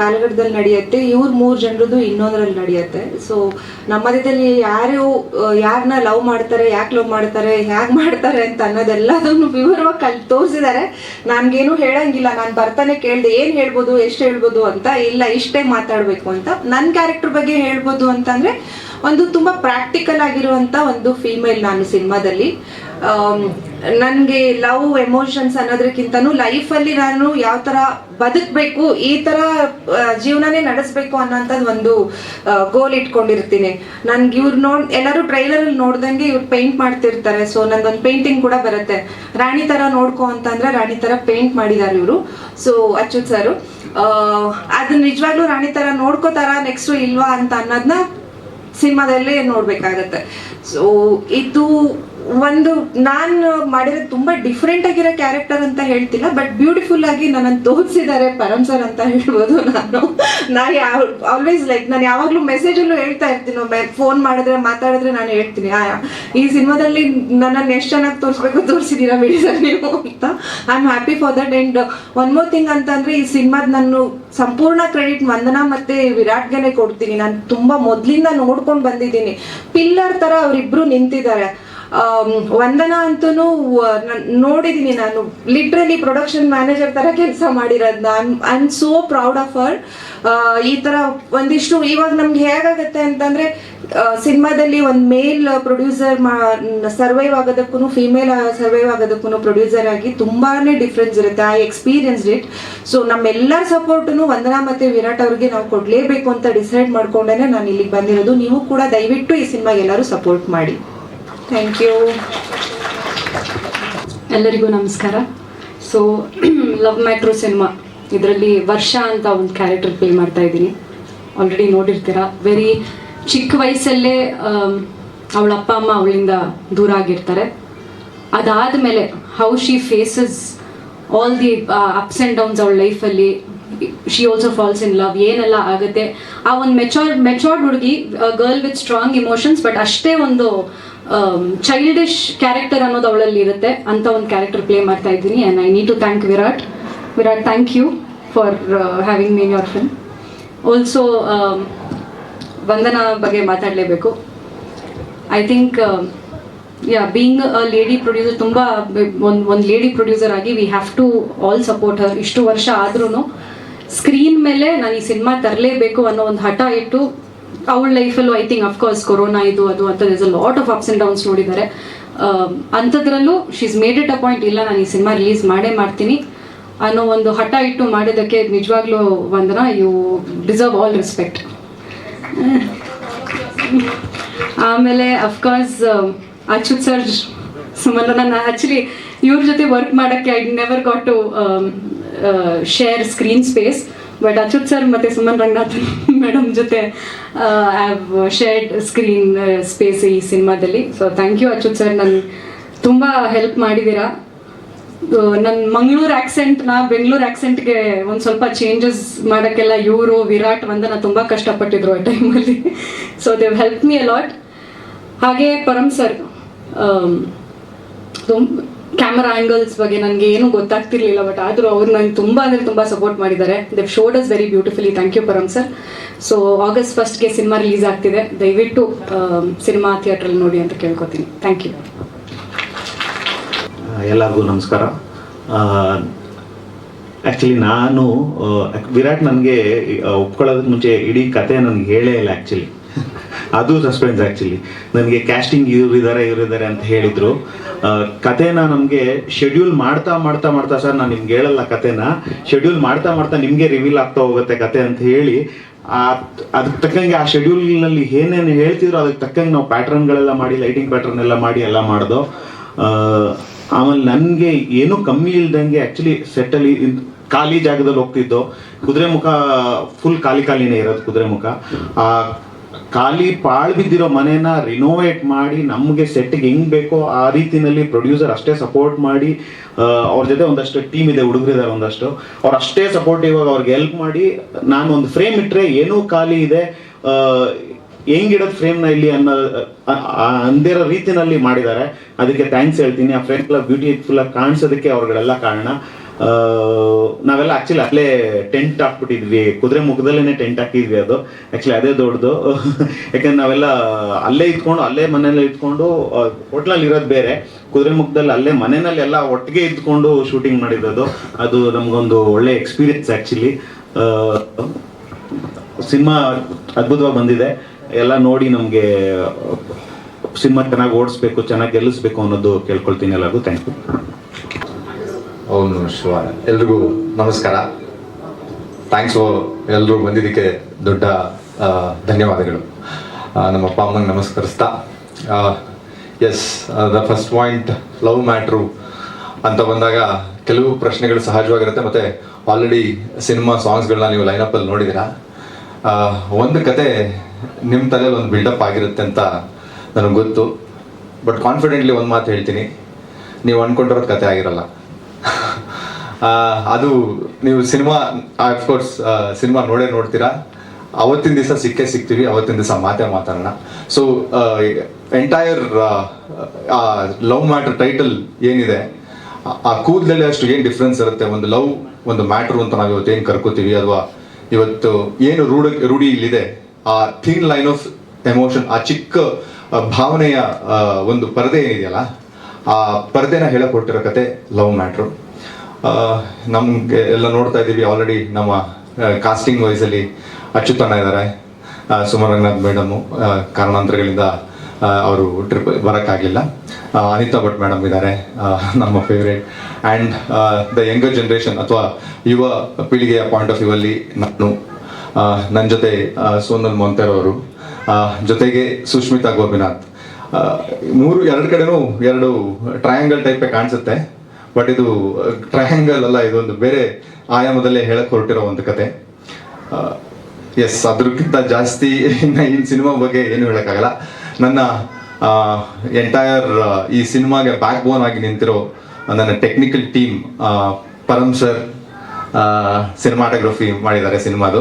ಕಾಲಘಟ್ಟದಲ್ಲಿ ನಡೆಯುತ್ತೆ. ಇವ್ರ ಮೂರು ಜನರದ್ದು ಇನ್ನೊಂದರಲ್ಲಿ ನಡೆಯುತ್ತೆ. ಸೊ ನಮ್ಮ ಮಧ್ಯದಲ್ಲಿ ಯಾರು ಯಾರನ್ನ ಲವ್ ಮಾಡ್ತಾರೆ, ಯಾಕೆ ಲವ್ ಮಾಡ್ತಾರೆ ಹೇಗೆ ಮಾಡ್ತಾರೆ ಅಂತ ಅನ್ನೋದೆಲ್ಲದನ್ನು ವಿವರವಾಗಿ ಕಲ್ ತೋರಿಸಿದ್ದಾರೆ ನನ್ಗೇನು ಹೇಳಂಗಿಲ್ಲ. ನಾನು ಬರ್ತಾನೆ ಕೇಳಿದೆ, ಏನು ಹೇಳ್ಬೋದು, ಎಷ್ಟು ಹೇಳ್ಬೋದು ಅಂತ ಇಲ್ಲ, ಇಷ್ಟೇ ಮಾತಾಡಬೇಕು ಅಂತ. ನನ್ನ ಕ್ಯಾರೆಕ್ಟರ್ ಬಗ್ಗೆ ಹೇಳ್ಬೋದು ಅಂತಂದ್ರೆ, ಒಂದು ತುಂಬಾ ಪ್ರಾಕ್ಟಿಕಲ್ ಆಗಿರುವಂತ ಒಂದು ಫೀಮೇಲ್ ನಾನು ಸಿನಿಮಾದಲ್ಲಿ. ನನಗೆ ಲವ್ ಎಮೋಷನ್ಸ್ ಅನ್ನೋದಕ್ಕಿಂತನೂ ಲೈಫಲ್ಲಿ ನಾನು ಯಾವ ಥರ ಬದುಕಬೇಕು, ಈ ಥರ ಜೀವನನೇ ನಡೆಸ್ಬೇಕು ಅನ್ನೋಂಥದ್ದು ಒಂದು ಗೋಲ್ ಇಟ್ಕೊಂಡಿರ್ತೀನಿ. ನನ್ಗೆ ಇವ್ರು ನೋಡ್, ಎಲ್ಲರೂ ಟ್ರೈಲರಲ್ಲಿ ನೋಡ್ದಂಗೆ ಇವ್ರು ಪೇಂಟ್ ಮಾಡ್ತಿರ್ತಾರೆ. ಸೊ ನಂದೊಂದು ಪೇಂಟಿಂಗ್ ಕೂಡ ಬರುತ್ತೆ. ರಾಣಿ ಥರ ನೋಡ್ಕೊ ಅಂತಂದ್ರೆ ರಾಣಿ ಥರ ಪೇಂಟ್ ಮಾಡಿದ್ದಾರೆ ಇವರು. ಸೊ ಅಚ್ಯುತ್ ಸರು ಅದು ನಿಜವಾಗ್ಲೂ ರಾಣಿ ಥರ ನೋಡ್ಕೋತಾರ ನೆಕ್ಸ್ಟು ಇಲ್ವಾ ಅಂತ ಅನ್ನೋದನ್ನ ಸಿನಿಮಾದಲ್ಲೇ ನೋಡ್ಬೇಕಾಗತ್ತೆ. ಸೊ ಇದು ಒಂದು, ನಾನು ಮಾಡಿರೋ ತುಂಬಾ ಡಿಫ್ರೆಂಟ್ ಆಗಿರೋ ಕ್ಯಾರೆಕ್ಟರ್ ಅಂತ ಹೇಳ್ತಿಲ್ಲ ಬಟ್ ಬ್ಯೂಟಿಫುಲ್ ಆಗಿ ನನ್ನನ್ನು ತೋರಿಸಿದ್ದಾರೆ ಪರಮ್ ಸರ್ ಅಂತ ಹೇಳ್ಬೋದು ನಾನು. ನಾನು ಯಾವ ಆಲ್ವೇಸ್ ಲೈಕ್ ನಾನು ಯಾವಾಗಲೂ ಮೆಸೇಜಲ್ಲೂ ಹೇಳ್ತಾ ಇರ್ತೀನಿ ಫೋನ್ ಮಾಡಿದ್ರೆ, ಮಾತಾಡಿದ್ರೆ ನಾನು ಹೇಳ್ತೀನಿ ಈ ಸಿನಿಮಾದಲ್ಲಿ ನನ್ನನ್ನು ಎಷ್ಟು ಚೆನ್ನಾಗಿ ತೋರಿಸ್ಬೇಕು ತೋರಿಸಿದ್ದೀರಾ ಬಿಡಿ ಸರ್ ನೀವು ಅಂತ. I am happy for that and one more thing ಅಂತಂದ್ರೆ ಈ ಸಿನಿಮಾದ ನಾನು ಸಂಪೂರ್ಣ ಕ್ರೆಡಿಟ್ ವಂದನಾ ಮತ್ತೆ ವಿರಾಟ್ಗೆನೆ ಕೊಡ್ತೀನಿ. ನಾನು ತುಂಬಾ ಮೊದಲಿಂದ ನೋಡ್ಕೊಂಡು ಬಂದಿದ್ದೀನಿ. ಪಿಲ್ಲರ್ ತರ ಅವರಿಬ್ರು ನಿಂತಿದ್ದಾರೆ. ವಂದನಾ ಅಂತೂ ನೋಡಿದ್ದೀನಿ ನಾನು ಲಿಟ್ರಲಿ ಪ್ರೊಡಕ್ಷನ್ ಮ್ಯಾನೇಜರ್ ತರ ಕೆಲಸ ಮಾಡಿರೋದು I am so proud of her ಈ ತರ ಒಂದಿಷ್ಟು, ಇವಾಗ ನಮ್ಗೆ ಹೇಗಾಗತ್ತೆ ಅಂತಂದ್ರೆ ಸಿನಿಮಾದಲ್ಲಿ ಒಂದು ಮೇಲ್ ಪ್ರೊಡ್ಯೂಸರ್ ಸರ್ವೈವ್ ಆಗೋದಕ್ಕೂ ಫಿಮೇಲ್ ಸರ್ವೈವ್ ಆಗೋದಕ್ಕೂ ಪ್ರೊಡ್ಯೂಸರ್ ಆಗಿ ತುಂಬಾನೇ ಡಿಫ್ರೆನ್ಸ್ ಇರುತ್ತೆ. ಐ ಎಕ್ಸ್ಪೀರಿಯನ್ಸ್ ಇಟ್ ಸೊ ನಮ್ಮೆಲ್ಲರ ಸಪೋರ್ಟನ್ನು ವಂದನಾ ಮತ್ತೆ ವಿರಾಟ್ ಅವ್ರಿಗೆ ನಾವು ಕೊಡಲೇಬೇಕು ಅಂತ ಡಿಸೈಡ್ ಮಾಡ್ಕೊಂಡೇನೆ ನಾನು ಇಲ್ಲಿಗೆ ಬಂದಿರೋದು. ನೀವು ಕೂಡ ದಯವಿಟ್ಟು ಈ ಸಿನಿಮಾಗೆ ಎಲ್ಲರೂ ಸಪೋರ್ಟ್ ಮಾಡಿ. ಥ್ಯಾಂಕ್ ಯು ಎಲ್ಲರಿಗೂ ನಮಸ್ಕಾರ. ಸೊ ಲವ್ ಮ್ಯಾಟ್ರೋ ಸಿನಿಮಾ ಇದರಲ್ಲಿ ವರ್ಷ ಅಂತ ಒಂದು ಕ್ಯಾರೆಕ್ಟರ್ ಪ್ಲೇ ಮಾಡ್ತಾ ಇದ್ದೀನಿ. ಆಲ್ರೆಡಿ ನೋಡಿರ್ತೀರ. ವೆರಿ ಚಿಕ್ಕ ವಯಸ್ಸಲ್ಲೇ ಅವಳ ಅಪ್ಪ, ಅಮ್ಮ ಅವಳಿಂದ ದೂರ ಆಗಿರ್ತಾರೆ. ಅದಾದ ಮೇಲೆ how she faces all the ups and downs ಅವಳ ಲೈಫಲ್ಲಿ she also falls in love ಏನೆಲ್ಲ ಆಗುತ್ತೆ? ಆ ಒಂದು ಮೆಚೋರ್ಡ್ ಮೆಚೋರ್ಡ್ ಹುಡುಗಿ girl with strong emotions but ಅಷ್ಟೇ ಒಂದು ಚೈಲ್ಡಿಶ್ ಕ್ಯಾರೆಕ್ಟರ್ ಅನ್ನೋದು ಅವಳಲ್ಲಿ ಇರುತ್ತೆ. ಅಂತ ಒಂದು ಕ್ಯಾರೆಕ್ಟರ್ ಪ್ಲೇ ಮಾಡ್ತಾ ಇದ್ದೀನಿ. And I need to thank Virat Virat thank you for having mean your film also Vandana ಬಗ್ಗೆ ಮಾತಾಡಲೇಬೇಕು. I think yeah being a lady producer ತುಂಬ ಒಂದು ಒಂದು ಲೇಡಿ ಪ್ರೊಡ್ಯೂಸರ್ ಆಗಿ we have to all support her ಇಷ್ಟು ವರ್ಷ ಆದ್ರೂ screen ಮೇಲೆ ನಾನು ಈ ಸಿನಿಮಾ ತರಲೇಬೇಕು ಅನ್ನೋ ಒಂದು ಹಠ ಇಟ್ಟು ಅವಳ ಲೈಫಲ್ಲೂ I think of course corona ಇದು, ಅದು, ಅಂತ is a lot of ups and downs ನೋಡಿದ್ದಾರೆ. ಅಂಥದ್ರಲ್ಲೂ she's made it a point ಇಲ್ಲ, ನಾನು ಈ ಸಿನಿಮಾ ರಿಲೀಸ್ ಮಾಡೇ ಮಾಡ್ತೀನಿ ಅನ್ನೋ ಒಂದು ಹಠ ಇಟ್ಟು ಮಾಡಿದ್ದಕ್ಕೆ ನಿಜವಾಗ್ಲೂ ಒಂದನ ಯು ಡಿಸರ್ವ್ ಆಲ್ ರೆಸ್ಪೆಕ್ಟ್ ಆಮೇಲೆ ಅಫ್ಕೋರ್ಸ್ ಅಚ್ಯುತ್ ಸರ್ ಸುಮಾರು ನಾನು ಆ್ಯಕ್ಚುಲಿ ಇವ್ರ ಜೊತೆ ವರ್ಕ್ ಮಾಡೋಕ್ಕೆ I never got to share screen space but Achyut sir ಮತ್ತೆ ಸುಮನ್ ರಂಗನಾಥ್ ಮೇಡಮ್ ಜೊತೆ ಶೇರ್ಡ್ ಸ್ಕ್ರೀನ್ ಸ್ಪೇಸ್ ಈ ಸಿನಿಮಾದಲ್ಲಿ so thank you Achyut sir ನಾನು ತುಂಬ ಹೆಲ್ಪ್ ಮಾಡಿದ್ದೀರಾ. ನನ್ನ ಮಂಗಳೂರು ನಾ ಬೆಂಗಳೂರು ಆಕ್ಸೆಂಟ್ಗೆ ಒಂದು ಸ್ವಲ್ಪ ಚೇಂಜಸ್ ಮಾಡೋಕ್ಕೆಲ್ಲ ಇವರು, ವಿರಾಟ್, ವಂದನ ತುಂಬ ಕಷ್ಟಪಟ್ಟಿದ್ರು ಆ ಟೈಮಲ್ಲಿ so Dev help me a lot ಹಾಗೆ ಪರಮ್ ಸರ್ ಕ್ಯಾಮರಾ ಆಂಗಲ್ಸ್ ಬಗ್ಗೆ ನನಗೆ ಏನು ಗೊತ್ತಾಗ್ತಿರ್ಲಿಲ್ಲ ಬಟ್ ಆದರೂ ಅವ್ರು ನನಗೆ ತುಂಬ ಅಂದರೆ ತುಂಬ ಸಪೋರ್ಟ್ ಮಾಡಿದ್ದಾರೆ. Dev showed us very beautifully thank you Param sir so August ಫಸ್ಟ್ಗೆ ಸಿನಿಮಾ ರಿಲೀಸ್ ಆಗ್ತಿದೆ. ದಯವಿಟ್ಟು ಸಿನಿಮಾ ಥಿಯೇಟ್ರಲ್ಲಿ ನೋಡಿ ಅಂತ ಕೇಳ್ಕೊತೀನಿ. ಥ್ಯಾಂಕ್ ಯು ಎಲ್ಲರಿಗೂ ನಮಸ್ಕಾರ. ಆ್ಯಕ್ಚುಲಿ ನಾನು ವಿರಾಟ್ ನನಗೆ ಒಪ್ಕೊಳ್ಳೋದಕ್ಕೆ ಮುಂಚೆ ಇಡೀ ಕತೆ ನನಗೆ ಹೇಳೇ ಇಲ್ಲ ಆ್ಯಕ್ಚುಲಿ ಅದು ಸಸ್ಪೆನ್ಸ್ ಆ್ಯಕ್ಚುಲಿ ನನಗೆ ಕ್ಯಾಸ್ಟಿಂಗ್ ಇವ್ರು ಇದ್ದಾರೆ ಇವ್ರು ಇದ್ದಾರೆ ಅಂತ ಹೇಳಿದರು. ಕತೆನ ನಮಗೆ ಶೆಡ್ಯೂಲ್ ಮಾಡ್ತಾ ಮಾಡ್ತಾ ಮಾಡ್ತಾ ಸರ್ ನಾನು ನಿಮ್ಗೆ ಹೇಳಲ್ಲ ಕತೆನ ಶೆಡ್ಯೂಲ್ ಮಾಡ್ತಾ ಮಾಡ್ತಾ ನಿಮಗೆ ರಿವೀಲ್ ಆಗ್ತಾ ಹೋಗುತ್ತೆ ಕತೆ ಅಂತ ಹೇಳಿ. ಆ ಅದಕ್ಕೆ ತಕ್ಕಂಗೆ ಆ ಶೆಡ್ಯೂಲ್ನಲ್ಲಿ ಏನೇನು ಹೇಳ್ತಿದ್ರು ಅದಕ್ಕೆ ತಕ್ಕಂಗೆ ನಾವು ಪ್ಯಾಟ್ರನ್ಗಳೆಲ್ಲ ಮಾಡಿ ಲೈಟಿಂಗ್ ಪ್ಯಾಟ್ರನ್ ಎಲ್ಲ ಮಾಡಿ ಎಲ್ಲ ಮಾಡ್ದೋ. ಆಮೇಲೆ ನನಗೆ ಏನೂ ಕಮ್ಮಿ ಇಲ್ದಂಗೆ ಆ್ಯಕ್ಚುಲಿ ಸೆಟ್ಟಲ್ಲಿ ಖಾಲಿ ಜಾಗದಲ್ಲಿ ಹೋಗ್ತಿದ್ದೋ. ಕುದುರೆ ಮುಖ ಫುಲ್ ಖಾಲಿ ಖಾಲಿನೇ ಇರೋದು ಕುದುರೆ ಮುಖ. ಆ ಖಾಲಿ ಪಾಳು ಬಿದ್ದಿರೋ ಮನೇನ ರಿನೋವೇಟ್ ಮಾಡಿ ನಮಗೆ ಸೆಟ್ಗೆ ಹೆಂಗ್ ಬೇಕೋ ಆ ರೀತಿನಲ್ಲಿ ಪ್ರೊಡ್ಯೂಸರ್ ಅಷ್ಟೇ ಸಪೋರ್ಟ್ ಮಾಡಿ ಅವ್ರ ಜೊತೆ ಒಂದಷ್ಟು ಟೀಮ್ ಇದೆ ಹುಡುಗರಿದ್ದಾರೆ ಒಂದಷ್ಟು. ಅವ್ರು ಅಷ್ಟೇ ಸಪೋರ್ಟ್ ಇವಾಗ ಅವ್ರಿಗೆ ಹೆಲ್ಪ್ ಮಾಡಿ, ನಾನು ಒಂದು ಫ್ರೇಮ್ ಇಟ್ಟರೆ ಏನೂ ಖಾಲಿ ಇದೆ ಹೆಂಗ್ ಹೆಂಗಿಡೋದು ಫ್ರೇಮ್ನ ಇಲ್ಲಿ ಅನ್ನೋ ಅಂದಿರೋ ರೀತಿನಲ್ಲಿ ಮಾಡಿದ್ದಾರೆ. ಅದಕ್ಕೆ ಥ್ಯಾಂಕ್ಸ್ ಹೇಳ್ತೀನಿ. ಆ ಫ್ರೇಮ್ ಎಲ್ಲ ಬ್ಯೂಟಿಫುಲ್ ಆಗಿ ಕಾಣಿಸೋದಕ್ಕೆ ಅವ್ರುಗಳೆಲ್ಲ ಕಾರಣ. ನಾವೆಲ್ಲ ಆ್ಯಕ್ಚುಲಿ ಅಲ್ಲೇ ಟೆಂಟ್ ಹಾಕ್ಬಿಟ್ಟಿದ್ವಿ. ಕುದುರೆ ಮುಖದಲ್ಲೇ ಟೆಂಟ್ ಹಾಕಿದ್ವಿ ಅದು. ಆ್ಯಕ್ಚುಲಿ ಅದೇ ದೊಡ್ಡದು. ಯಾಕಂದ್ರೆ ನಾವೆಲ್ಲ ಅಲ್ಲೇ ಇದ್ಕೊಂಡು, ಅಲ್ಲೇ ಮನೆಯಲ್ಲೇ ಇದ್ಕೊಂಡು ಹೋಟ್ಲಲ್ಲಿ ಇರೋದು ಬೇರೆ. ಕುದುರೆ ಮುಖದಲ್ಲಿ ಅಲ್ಲೇ ಮನೆಯಲ್ಲಿ ಎಲ್ಲ ಒಟ್ಟಿಗೆ ಇದ್ಕೊಂಡು ಶೂಟಿಂಗ್ ಮಾಡಿರೋದು ಅದು ನಮಗೊಂದು ಒಳ್ಳೆ ಎಕ್ಸ್ಪೀರಿಯನ್ಸ್ ಆ್ಯಕ್ಚುಲಿ ಸಿನಿಮಾ ಅದ್ಭುತವಾಗಿ ಬಂದಿದೆ. ಎಲ್ಲ ನೋಡಿ ನಮಗೆ, ಸಿನಿಮಾ ಚೆನ್ನಾಗಿ ಓಡಿಸ್ಬೇಕು, ಚೆನ್ನಾಗಿ ಗೆಲ್ಲಿಸ್ಬೇಕು ಅನ್ನೋದು ಕೇಳ್ಕೊಳ್ತೀನಿ ಎಲ್ಲರಿಗೂ. ಥ್ಯಾಂಕ್ ಯು ಅವನು ಶಿವ ಎಲ್ರಿಗೂ ನಮಸ್ಕಾರ. ಥ್ಯಾಂಕ್ಸ್ ಎಲ್ಲರೂ ಬಂದಿದ್ದಕ್ಕೆ ದೊಡ್ಡ ಧನ್ಯವಾದಗಳು. ನಮ್ಮ ಅಪ್ಪ ಅಮ್ಮಂಗೆ ನಮಸ್ಕರಿಸ್ತಾ as the first point love Matru ಅಂತ ಬಂದಾಗ ಕೆಲವು ಪ್ರಶ್ನೆಗಳು ಸಹಜವಾಗಿರುತ್ತೆ. ಮತ್ತು ಆಲ್ರೆಡಿ ಸಿನಿಮಾ ಸಾಂಗ್ಸ್ಗಳನ್ನ ನೀವು ಲೈನಪ್ಪಲ್ಲಿ ನೋಡಿದಿರಾ ಒಂದು ಕತೆ ನಿಮ್ಮ ತಲೆಯಲ್ಲಿ ಒಂದು ಬಿಲ್ಡಪ್ ಆಗಿರುತ್ತೆ ಅಂತ ನನಗೆ ಗೊತ್ತು. ಬಟ್ ಕಾನ್ಫಿಡೆಂಟ್ಲಿ ಒಂದು ಮಾತು ಹೇಳ್ತೀನಿ. ನೀವು ಅಂದ್ಕೊಂಡಿರೋದು ಕತೆ ಆಗಿರಲ್ಲ. ಅದು ನೀವು ಸಿನಿಮಾ ಅಫ್ಕೋರ್ಸ್ ಸಿನಿಮಾ ನೋಡೇ ನೋಡ್ತೀರಾ. ಅವತ್ತಿನ ದಿವಸ ಸಿಕ್ಕೇ ಸಿಗ್ತೀವಿ, ಅವತ್ತಿನ ದಿವಸ ಮಾತೇ ಮಾತಾಡೋಣ. So entire love Matru title ಏನಿದೆ, ಆ- ಕೂದಲಲ್ಲಿ ಅಷ್ಟು ಏನು ಡಿಫ್ರೆನ್ಸ್ ಇರುತ್ತೆ? ಒಂದು ಲವ್ ಒಂದು ಮ್ಯಾಟ್ರು ಅಂತ ನಾವು ಇವತ್ತು ಏನು ಕರ್ಕೋತೀವಿ? ಅಥವಾ ಇವತ್ತು ಏನು ರೂಢ, ರೂಢಿ ಇಲ್ಲಿದೆ? ಆ ಥೀನ್ ಲೈನ್ ಆಫ್ ಎಮೋಷನ್ ಆ ಚಿಕ್ಕ ಭಾವನೆಯ ಒಂದು ಪರದೆ ಏನಿದೆಯಲ್ಲ, ಆ ಪರದೆನ ಹೇಳಕೊಟ್ಟಿರೋ ಕತೆ ಲವ್ ಮ್ಯಾಟ್ರು ನಮ್ಗೆ ಎಲ್ಲ ನೋಡ್ತಾ ಇದ್ದೀವಿ ಆಲ್ರೆಡಿ ನಮ್ಮ ಕಾಸ್ಟಿಂಗ್ ವೈಸಲ್ಲಿ ಅಚ್ಯುತಣ್ಣ ಇದ್ದಾರೆ ಸುಮನ್ ರಂಗನಾಥ್ ಮೇಡಮು ಕಾರಣಾಂತರಗಳಿಂದ ಅವರು ಟ್ರಿಪ್ ಬರೋಕ್ಕಾಗಿಲ್ಲ. ಅನಿತಾ ಭಟ್ ಮೇಡಮ್ ಇದ್ದಾರೆ ನಮ್ಮ favourite and the younger generation ಅಥವಾ ಯುವ ಪೀಳಿಗೆಯ ಪಾಯಿಂಟ್ ಆಫ್ ವ್ಯೂ ಅಲ್ಲಿ ನಾನು ನನ್ನ ಜೊತೆ ಸೋನಲ್ ಮೊಂತೆರ್ ಅವರು ಜೊತೆಗೆ ಸುಷ್ಮಿತಾ ಗೋಪಿನಾಥ್. ಮೂರು, ಎರಡು ಕಡೆನೂ ಎರಡು ಟ್ರಯಾಂಗಲ್ ಟೈಪೇ ಕಾಣಿಸುತ್ತೆ. ಬಟ್ ಇದು ಟ್ರಯಾಂಗಲ್ ಅಲ್ಲ ಇದೊಂದು ಬೇರೆ ಆಯಾಮದಲ್ಲೇ ಹೇಳಕ್ ಹೊರಟಿರೋ ಒಂದು ಕತೆ. ಎಸ್ ಅದ್ರಕ್ಕಿಂತ ಜಾಸ್ತಿ ಈ ಸಿನಿಮಾ ಬಗ್ಗೆ ಏನು ಹೇಳೋಕ್ಕಾಗಲ್ಲ. ನನ್ನ ಎಂಟೈರ್ ಈ ಸಿನಿಮಾಗೆ ಬ್ಯಾಕ್ ಬೋನ್ ಆಗಿ ನಿಂತಿರೋ ನನ್ನ technical team Param sir cinematography ಮಾಡಿದ್ದಾರೆ ಸಿನಿಮಾದು.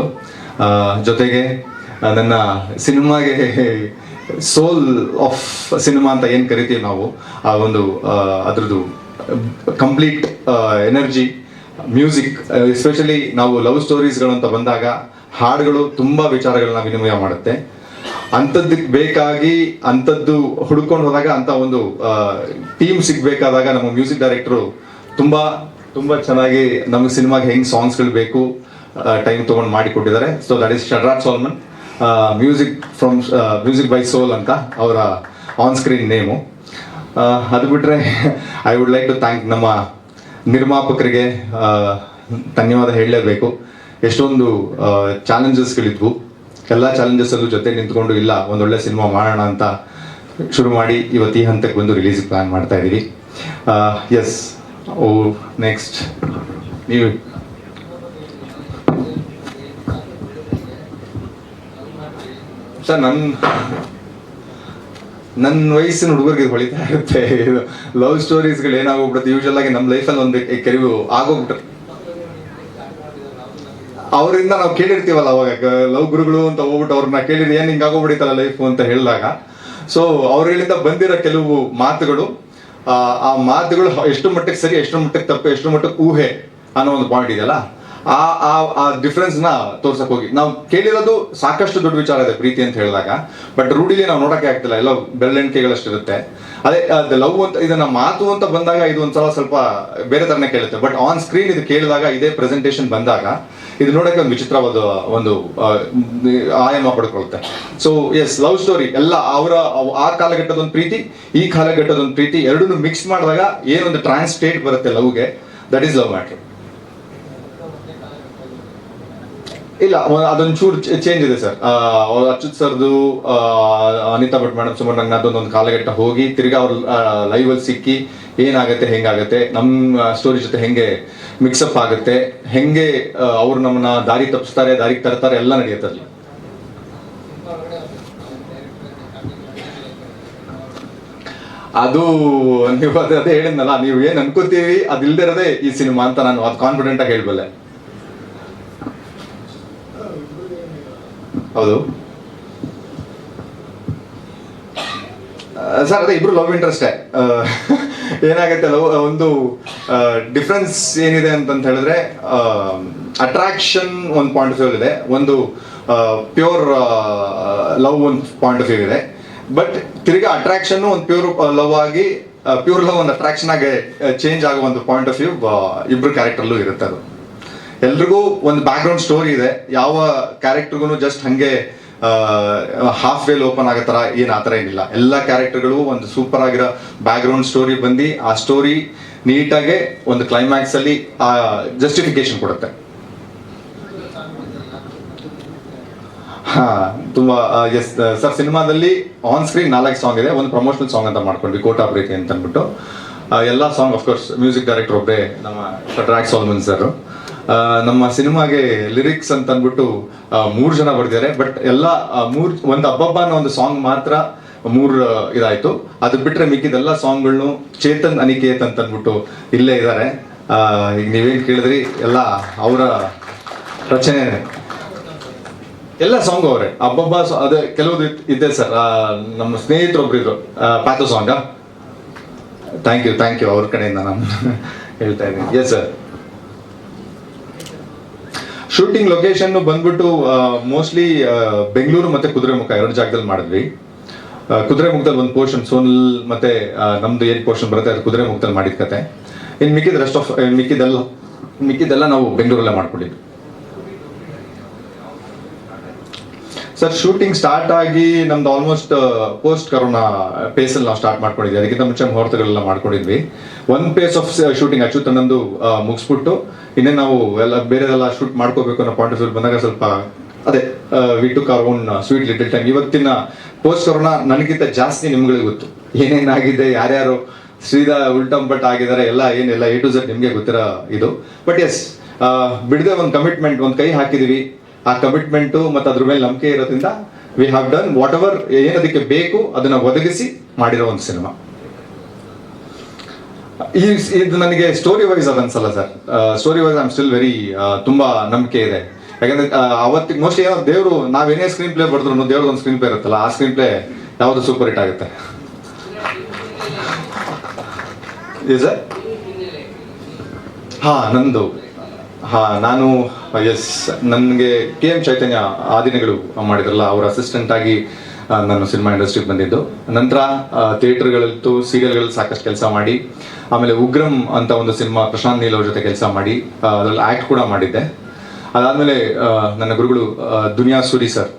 ಜೊತೆಗೆ ನನ್ನ ಸಿನಿಮಾಗೆ ಸೋಲ್ ಆಫ್ ಸಿನಿಮಾ ಅಂತ ಏನು ಕರಿತೀವಿ ನಾವು, ಆ ಒಂದು ಅದ್ರದ್ದು ಕಂಪ್ಲೀಟ್ ಎನರ್ಜಿ ಮ್ಯೂಸಿಕ್ ಎಸ್ಪೆಷಲಿ ನಾವು ಲವ್ ಸ್ಟೋರೀಸ್ಗಳು ಅಂತ ಬಂದಾಗ ಹಾಡುಗಳು ತುಂಬ ವಿಚಾರಗಳನ್ನ ವಿನಿಮಯ ಮಾಡುತ್ತೆ. ಅಂಥದ್ದಕ್ಕೆ ಬೇಕಾಗಿ ಅಂಥದ್ದು ಹುಡ್ಕೊಂಡು ಹೋದಾಗ ಅಂತ ಒಂದು ಟೀಮ್ ಸಿಗ್ಬೇಕಾದಾಗ ನಮ್ಮ ಮ್ಯೂಸಿಕ್ ಡೈರೆಕ್ಟ್ರು ತುಂಬಾ ತುಂಬಾ ಚೆನ್ನಾಗಿ ನಮ್ಮ ಸಿನಿಮಾಗೆ ಹೆಂಗ್ ಸಾಂಗ್ಸ್ಗಳು ಬೇಕು ಟೈಮ್ ತಗೊಂಡು ಮಾಡಿಕೊಟ್ಟಿದ್ದಾರೆ. So that is Shadraj Solomon music from music by ಸೋಲ್ ಅಂತ ಅವರ ಆನ್ ಸ್ಕ್ರೀನ್ ನೇಮು ಅದು ಬಿಟ್ರೆ I would like to thank ನಮ್ಮ ನಿರ್ಮಾಪಕರಿಗೆ ಧನ್ಯವಾದ ಹೇಳಲೇಬೇಕು. ಎಷ್ಟೊಂದು ಚಾಲೆಂಜಸ್ಗಳಿದ್ವು ಎಲ್ಲ ಚಾಲೆಂಜಸ್ಸಲ್ಲೂ ಜೊತೆ ನಿಂತ್ಕೊಂಡು ಇಲ್ಲ ಒಂದೊಳ್ಳೆ ಸಿನಿಮಾ ಮಾಡೋಣ ಅಂತ ಶುರು ಮಾಡಿ ಇವತ್ತು ಈ ಹಂತಕ್ಕೆ ಬಂದು ರಿಲೀಸ್ ಪ್ಲಾನ್ ಮಾಡ್ತಾ ಇದ್ದೀವಿ ಎಸ್ ಓ ನೆಕ್ಸ್ಟ್ ನೀವು. ಸರ್ ನನ್ನ ನನ್ನ ವಯಸ್ಸಿನ ಹುಡುಗರಿಗೆ ಇದು ಹೊಳಿತಾ ಇರುತ್ತೆ. ಲವ್ ಸ್ಟೋರೀಸ್ಗಳು ಏನಾಗೋಗ್ಬಿಡುತ್ತೆ? ಯೂಶಲ್ ಆಗಿ ನಮ್ಮ ಲೈಫಲ್ಲಿ ಒಂದು ಕೆಲವು ಆಗೋಗ್ಬಿಟ್ರೆ ಅವರಿಂದ ನಾವು ಕೇಳಿರ್ತೀವಲ್ಲ ಅವಾಗ ಲವ್ ಗುರುಗಳು ಅಂತ ಹೋಗ್ಬಿಟ್ಟು ಅವ್ರನ್ನ ಕೇಳಿದ್ರೆ ಏನು ಹಿಂಗೆ ಆಗೋಗ್ಬಿಡಿತಲ್ಲ ಲೈಫು ಅಂತ ಹೇಳಿದಾಗ. ಸೊ ಹೇಳಿದ ಬಂದಿರೋ ಕೆಲವು ಮಾತುಗಳು ಆ, ಮಾತುಗಳು ಎಷ್ಟು ಮಟ್ಟಕ್ಕೆ ಸರಿ ಎಷ್ಟು ಮಟ್ಟಕ್ಕೆ ತಪ್ಪು ಎಷ್ಟು ಮಟ್ಟಕ್ಕೆ ಊಹೆ ಅನ್ನೋ ಒಂದು ಪಾಯಿಂಟ್ ಇದೆಯಲ್ಲ? ಆ ಆ ಆ ಡಿಫ್ರೆನ್ಸ್ನ ತೋರ್ಸಕ್ ಹೋಗಿ. ನಾವು ಕೇಳಿರೋದು ಸಾಕಷ್ಟು ದೊಡ್ಡ ವಿಚಾರ ಇದೆ ಪ್ರೀತಿ ಅಂತ ಹೇಳಿದಾಗ. ಬಟ್ ರೂಢಿಲಿ ನಾವು ನೋಡಕ್ಕೆ ಆಗ್ತಿಲ್ಲ. ಎಲ್ಲ ಬೆರಳೆಣಿಕೆಗಳಷ್ಟಿರುತ್ತೆ ಅದೇ ಲವ್ ಅಂತ, ಇದನ್ನ ಮಾತು ಅಂತ ಬಂದಾಗ ಇದು ಒಂದ್ಸಲ ಸ್ವಲ್ಪ ಬೇರೆ ತರನೇ ಕೇಳುತ್ತೆ. ಬಟ್ ಆನ್ ಸ್ಕ್ರೀನ್ ಇದು ಕೇಳಿದಾಗ, ಇದೇ ಪ್ರೆಸೆಂಟೇಶನ್ ಬಂದಾಗ, ಇದು ನೋಡಕ್ಕೆ ಒಂದು ವಿಚಿತ್ರವಾದ ಒಂದು ಆಯಾಮ ಪಡ್ಕೊಳುತ್ತೆ. ಸೊ ಎಸ್ ಲವ್ ಸ್ಟೋರಿ ಎಲ್ಲ ಅವರ, ಆ ಕಾಲಘಟ್ಟದ ಒಂದು ಪ್ರೀತಿ, ಈ ಕಾಲಘಟ್ಟದ ಒಂದು ಪ್ರೀತಿ ಎರಡನ್ನೂ ಮಿಕ್ಸ್ ಮಾಡಿದಾಗ ಏನೊಂದು ಟ್ರಾನ್ಸ್ ಸ್ಟೇಟ್ ಬರುತ್ತೆ ಲವ್ಗೆ. ದಟ್ ಈಸ್ ಲವ್ ಮ್ಯಾಟ್ರ್ ಇಲ್ಲ ಅದೊಂದು ಚೂರು ಚೇಂಜ್ ಇದೆ ಸರ್. ಅಚ್ಯುತ್ ಸರ್ದು ಅನಿತಾ ಭಟ್ ಮೇಡಮ್ ಸುಮಾರು ನಂಗೆ ಅದೊಂದೊಂದು ಕಾಲಘಟ್ಟ ಹೋಗಿ ತಿರ್ಗಾ ಅವ್ರ ಲೈವ್ ಅಲ್ಲಿ ಸಿಕ್ಕಿ ಏನಾಗುತ್ತೆ, ಹೆಂಗಾಗತ್ತೆ ನಮ್ಮ ಸ್ಟೋರಿ ಜೊತೆ ಹೆಂಗೆ ಮಿಕ್ಸಪ್ ಆಗುತ್ತೆ, ಹೆಂಗೆ ಅವ್ರು ನಮ್ಮನ್ನ ದಾರಿ ತಪ್ಪಿಸ್ತಾರೆ ದಾರಿಗೆ ತರ್ತಾರೆ, ಎಲ್ಲ ನಡೆಯುತ್ತೆ ಅಲ್ಲಿ. ಅದು ನೀವು ಅದೇ ಹೇಳಿದ್ನಲ್ಲ, ನೀವು ಏನ್ ಅನ್ಕೋತೀವಿ ಅದಿಲ್ದೇ ಇರೋದೇ ಈ ಸಿನಿಮಾ ಅಂತ ನಾನು ಅದು ಕಾನ್ಫಿಡೆಂಟ್ ಆಗಿ ಹೇಳ್ಬಲ್ಲೆ. ಹೌದು. ಸರ್, ಅದೇ ಇಬ್ರು ಲವ್ ಇಂಟ್ರೆಸ್ಟೇ ಏನಾಗುತ್ತೆ ಲವ್ ಒಂದು ಡಿಫ್ರೆನ್ಸ್ ಏನಿದೆ ಅಂತಂತ ಹೇಳಿದ್ರೆ ಅಟ್ರಾಕ್ಷನ್ ಒಂದು ಪಾಯಿಂಟ್ ಆಫ್ ವ್ಯೂ ಇದೆ ಒಂದು ಪ್ಯೂರ್ ಲವ್ ಒಂದು ಪಾಯಿಂಟ್ ಆಫ್ ವ್ಯೂ ಇದೆ. ಬಟ್ ತಿರ್ಗಾ ಅಟ್ರಾಕ್ಷನ್ ಒಂದು ಪ್ಯೂರ್ ಲವ್ ಆಗಿ ಪ್ಯೂರ್ ಲವ್ ಒಂದು ಅಟ್ರಾಕ್ಷನ್ ಆಗಿ ಚೇಂಜ್ ಆಗುವ ಒಂದು ಪಾಯಿಂಟ್ ಆಫ್ ವ್ಯೂ ಇಬ್ರು ಕ್ಯಾರೆಕ್ಟರ್ಲೂ ಇರುತ್ತೆ ಅದು. ಎಲ್ರಿಗೂ ಒಂದು ಬ್ಯಾಕ್ ಗ್ರೌಂಡ್ ಸ್ಟೋರಿ ಇದೆ. ಯಾವ ಕ್ಯಾರೆಕ್ಟರ್ಗೂ ಜಸ್ಟ್ ಹಂಗೆ ಹಾಫ್ ವೇಲ್ ಓಪನ್ ಆಗೋ ಥರ ಏನು ಆ ಥರ ಏನಿಲ್ಲ. ಎಲ್ಲ ಕ್ಯಾರೆಕ್ಟರ್ಗಳು ಒಂದು ಸೂಪರ್ ಆಗಿರೋ ಬ್ಯಾಕ್ ಗ್ರೌಂಡ್ ಸ್ಟೋರಿ ಬಂದು ಆ ಸ್ಟೋರಿ ನೀಟಾಗೆ ಒಂದು ಕ್ಲೈಮ್ಯಾಕ್ಸ್ ಅಲ್ಲಿ, ಆ ಜಸ್ಟಿಫಿಕೇಶನ್ ಕೊಡುತ್ತೆ. ಹಾ, ತುಂಬಾ ಎಸ್ ಸರ್ ಸಿನಿಮಾದಲ್ಲಿ ಆನ್ ಸ್ಕ್ರೀನ್ ನಾಲ್ಕು ಸಾಂಗ್ ಇದೆ. ಒಂದು ಪ್ರಮೋಷನಲ್ ಸಾಂಗ್ ಅಂತ ಮಾಡ್ಕೊಂಡ್ವಿ, ಕೋಟಾ ಪ್ರೀತಿ ಅಂತ ಅಂದ್ಬಿಟ್ಟು ಎಲ್ಲ ಸಾಂಗ್ ಅಫ್ಕೋರ್ಸ್ ಮ್ಯೂಸಿಕ್ ಡೈರೆಕ್ಟರ್ ಒಬ್ಬರೇ ನಮ್ಮ ಟ್ರ್ಯಾಕ್ ಸಾಲ್ಮನ್ ಸರ್ ನಮ್ಮ ಸಿನಿಮಾಗೆ ಲಿರಿಕ್ಸ್ ಅಂತ ಅಂದ್ಬಿಟ್ಟು ಮೂರು ಜನ ಬರ್ದಿದ್ದಾರೆ. ಬಟ್ ಎಲ್ಲ ಮೂರ್, ಒಂದು ಹಬ್ಬಬ್ಬ ಅನ್ನೋ ಒಂದು ಸಾಂಗ್ ಮಾತ್ರ ಮೂರ್ ಇದಾಯ್ತು. ಅದು ಬಿಟ್ರೆ ಮಿಕ್ಕಿದೆಲ್ಲ ಸಾಂಗ್ಗಳನ್ನು ಚೇತನ್, ಅನಿಕೇತ್ ಅಂತ ಅಂದ್ಬಿಟ್ಟು ಇಲ್ಲೇ ಇದ್ದಾರೆ. ಈಗ ನೀವೇನ್ ಕೇಳಿದ್ರಿ, ಎಲ್ಲ ಅವರ ರಚನೆ. ಎಲ್ಲ ಸಾಂಗ್ ಅವರೇ. ಅಬ್ಬಬ್ಬ ಸ- ಅದೇ, ಕೆಲವ್ದು ಇದೆ ಸರ್. ನಮ್ಮ ಸ್ನೇಹಿತರೊಬ್ರು ಇದ್ರು. ಪ್ಯಾಥೋ ಸಾಂಗ ಥ್ಯಾಂಕ್ ಯು ಥ್ಯಾಂಕ್ ಯು ಅವ್ರ ಕಡೆಯಿಂದ ನಾನು ಹೇಳ್ತಾ ಇದ್ದೀನಿ. ಎಸ್ ಸರ್ ಶೂಟಿಂಗ್ ಲೊಕೇಶನ್ ಬಂದ್ಬಿಟ್ಟು ಮೋಸ್ಟ್ಲಿ ಬೆಂಗಳೂರು ಮತ್ತೆ ಕುದುರೆಮುಖ ಎರಡು ಜಾಗದಲ್ಲಿ ಮಾಡಿದ್ವಿ. ಕುದುರೆಮುಖದಲ್ಲಿ ಒಂದು ಪೋರ್ಷನ್ ಸೋನಲ್ ಮತ್ತೆ ನಮ್ದು ಏನ್ ಪೋರ್ಷನ್ ಬರುತ್ತೆ ಅದು ಕುದುರೆಮುಖದಲ್ಲಿ ಮಾಡಿದ ಕತೆ. ಇನ್ ಮಿಕ್ಕಿದ ರೆಸ್ಟ್ ಆಫ್ ಮಿಕ್ಕಿದೆಲ್ಲ ಮಿಕ್ಕಿದೆಲ್ಲ ನಾವು ಬೆಂಗಳೂರಲ್ಲೇ ಮಾಡ್ಕೊಂಡಿದ್ವಿ. ಸರ್ ಶೂಟಿಂಗ್ ಸ್ಟಾರ್ಟ್ ಆಗಿ ನಮ್ದು ಆಲ್ಮೋಸ್ಟ್ ಪೋಸ್ಟ್ ಕರೋನಾ ಪೇಸ್ ಅಲ್ಲಿ ನಾವು ಸ್ಟಾರ್ಟ್ ಮಾಡ್ಕೊಂಡಿದ್ವಿ. ಅದಕ್ಕಿಂತ ಮುಂಚೆ ಮುಹೂರ್ತಗಳೆಲ್ಲ ಮಾಡ್ಕೊಂಡಿದ್ವಿ. ಒನ್ ಪೇಸ್ ಆಫ್ ಶೂಟಿಂಗ್ ಅಚ್ಚುತನಂದು ಮುಗಿಸ್ಬಿಟ್ಟು, ಇನ್ನೇ ನಾವು ಎಲ್ಲ ಬೇರೆದೆಲ್ಲ ಶೂಟ್ ಮಾಡ್ಕೋಬೇಕು ಅನ್ನೋ ಪಾಯಿಂಟ್ ಆಫ್ ಬಂದಾಗ ಸ್ವಲ್ಪ, ಅದೇ we took our own sweet little time ಇವತ್ತಿನ ಪೋಸ್ಟ್ ಕರೋನಾ ನನಗಿಂತ ಜಾಸ್ತಿ ನಿಮ್ಗಳಿಗೆ ಗೊತ್ತು. ಏನೇನಾಗಿದೆ ಯಾರ್ಯಾರು ಸೀದಾ ಬಟ್ ಆಗಿದ್ದಾರೆ, ಎಲ್ಲ ಏನೆಲ್ಲ ಎ ಟು ಝಡ್ ನಿಮಗೆ ಗೊತ್ತಿರೋ ಇದು. ಬಟ್ ಎಸ್ ಬಿಡದೆ ಒಂದು ಕಮಿಟ್ಮೆಂಟ್ ಒಂದು ಕೈ ಹಾಕಿದೀವಿ. ಆ ಕಮಿಟ್ಮೆಂಟು ಮತ್ತು ಅದ್ರ ಮೇಲೆ ನಂಬಿಕೆ ಇರೋದ್ರಿಂದ we have done whatever ಏನದಕ್ಕೆ ಬೇಕು ಅದನ್ನ ಒದಗಿಸಿ ಮಾಡಿರೋ ಒಂದು ಸಿನಿಮಾ ಈ ಇದು ನನಗೆ ಸ್ಟೋರಿ ವೈಸ್ ಅದು ಅನ್ಸಲ್ಲ sir story wise I'm still very ತುಂಬಾ ನಂಬಿಕೆ ಇದೆ. ಯಾಕಂದ್ರೆ ಅವತ್ತಿಗೆ ಮೋಸ್ಟ್ಲಿ ಏನೋ ದೇವರು ನಾವೇನೇ ಸ್ಕ್ರೀನ್ ಪ್ಲೇ ಬರೆದ್ರು ದೇವ್ರದ್ದು ಒಂದು ಸ್ಕ್ರೀನ್ ಪ್ಲೇ ಇರುತ್ತಲ್ಲ, ಆ ಸ್ಕ್ರೀನ್ ಪ್ಲೇ ಯಾವುದು ಸೂಪರ್ ಹಿಟ್ ಆಗುತ್ತೆ? ಹಾ, ನಂದು. ಹಾ, ನಾನು ಎಸ್ ನನಗೆ ಕೆ ಎಂ ಚೈತನ್ಯ ಆ ದಿನಗಳು ಮಾಡಿದ್ರಲ್ಲ, ಅವರ ಅಸಿಸ್ಟೆಂಟ್ ಆಗಿ ನಾನು ಸಿನಿಮಾ ಇಂಡಸ್ಟ್ರಿಗೆ ಬಂದಿದ್ದು. ನಂತರ ಥಿಯೇಟರ್ಗಳಲ್ಲಿತ್ತು ಸೀರಿಯಲ್ಗಳಲ್ಲಿ ಸಾಕಷ್ಟು ಕೆಲಸ ಮಾಡಿ, ಆಮೇಲೆ ಉಗ್ರಂ ಅಂತ ಒಂದು ಸಿನಿಮಾ ಪ್ರಶಾಂತ್ ನೀಲ್ ಅವ್ರ ಜೊತೆ ಕೆಲಸ ಮಾಡಿ ಅದರಲ್ಲಿ ಆ್ಯಕ್ಟ್ ಕೂಡ ಮಾಡಿದ್ದೆ. ಅದಾದಮೇಲೆ ನನ್ನ ಗುರುಗಳು ದುನಿಯಾ ಸೂರಿ ಸರ್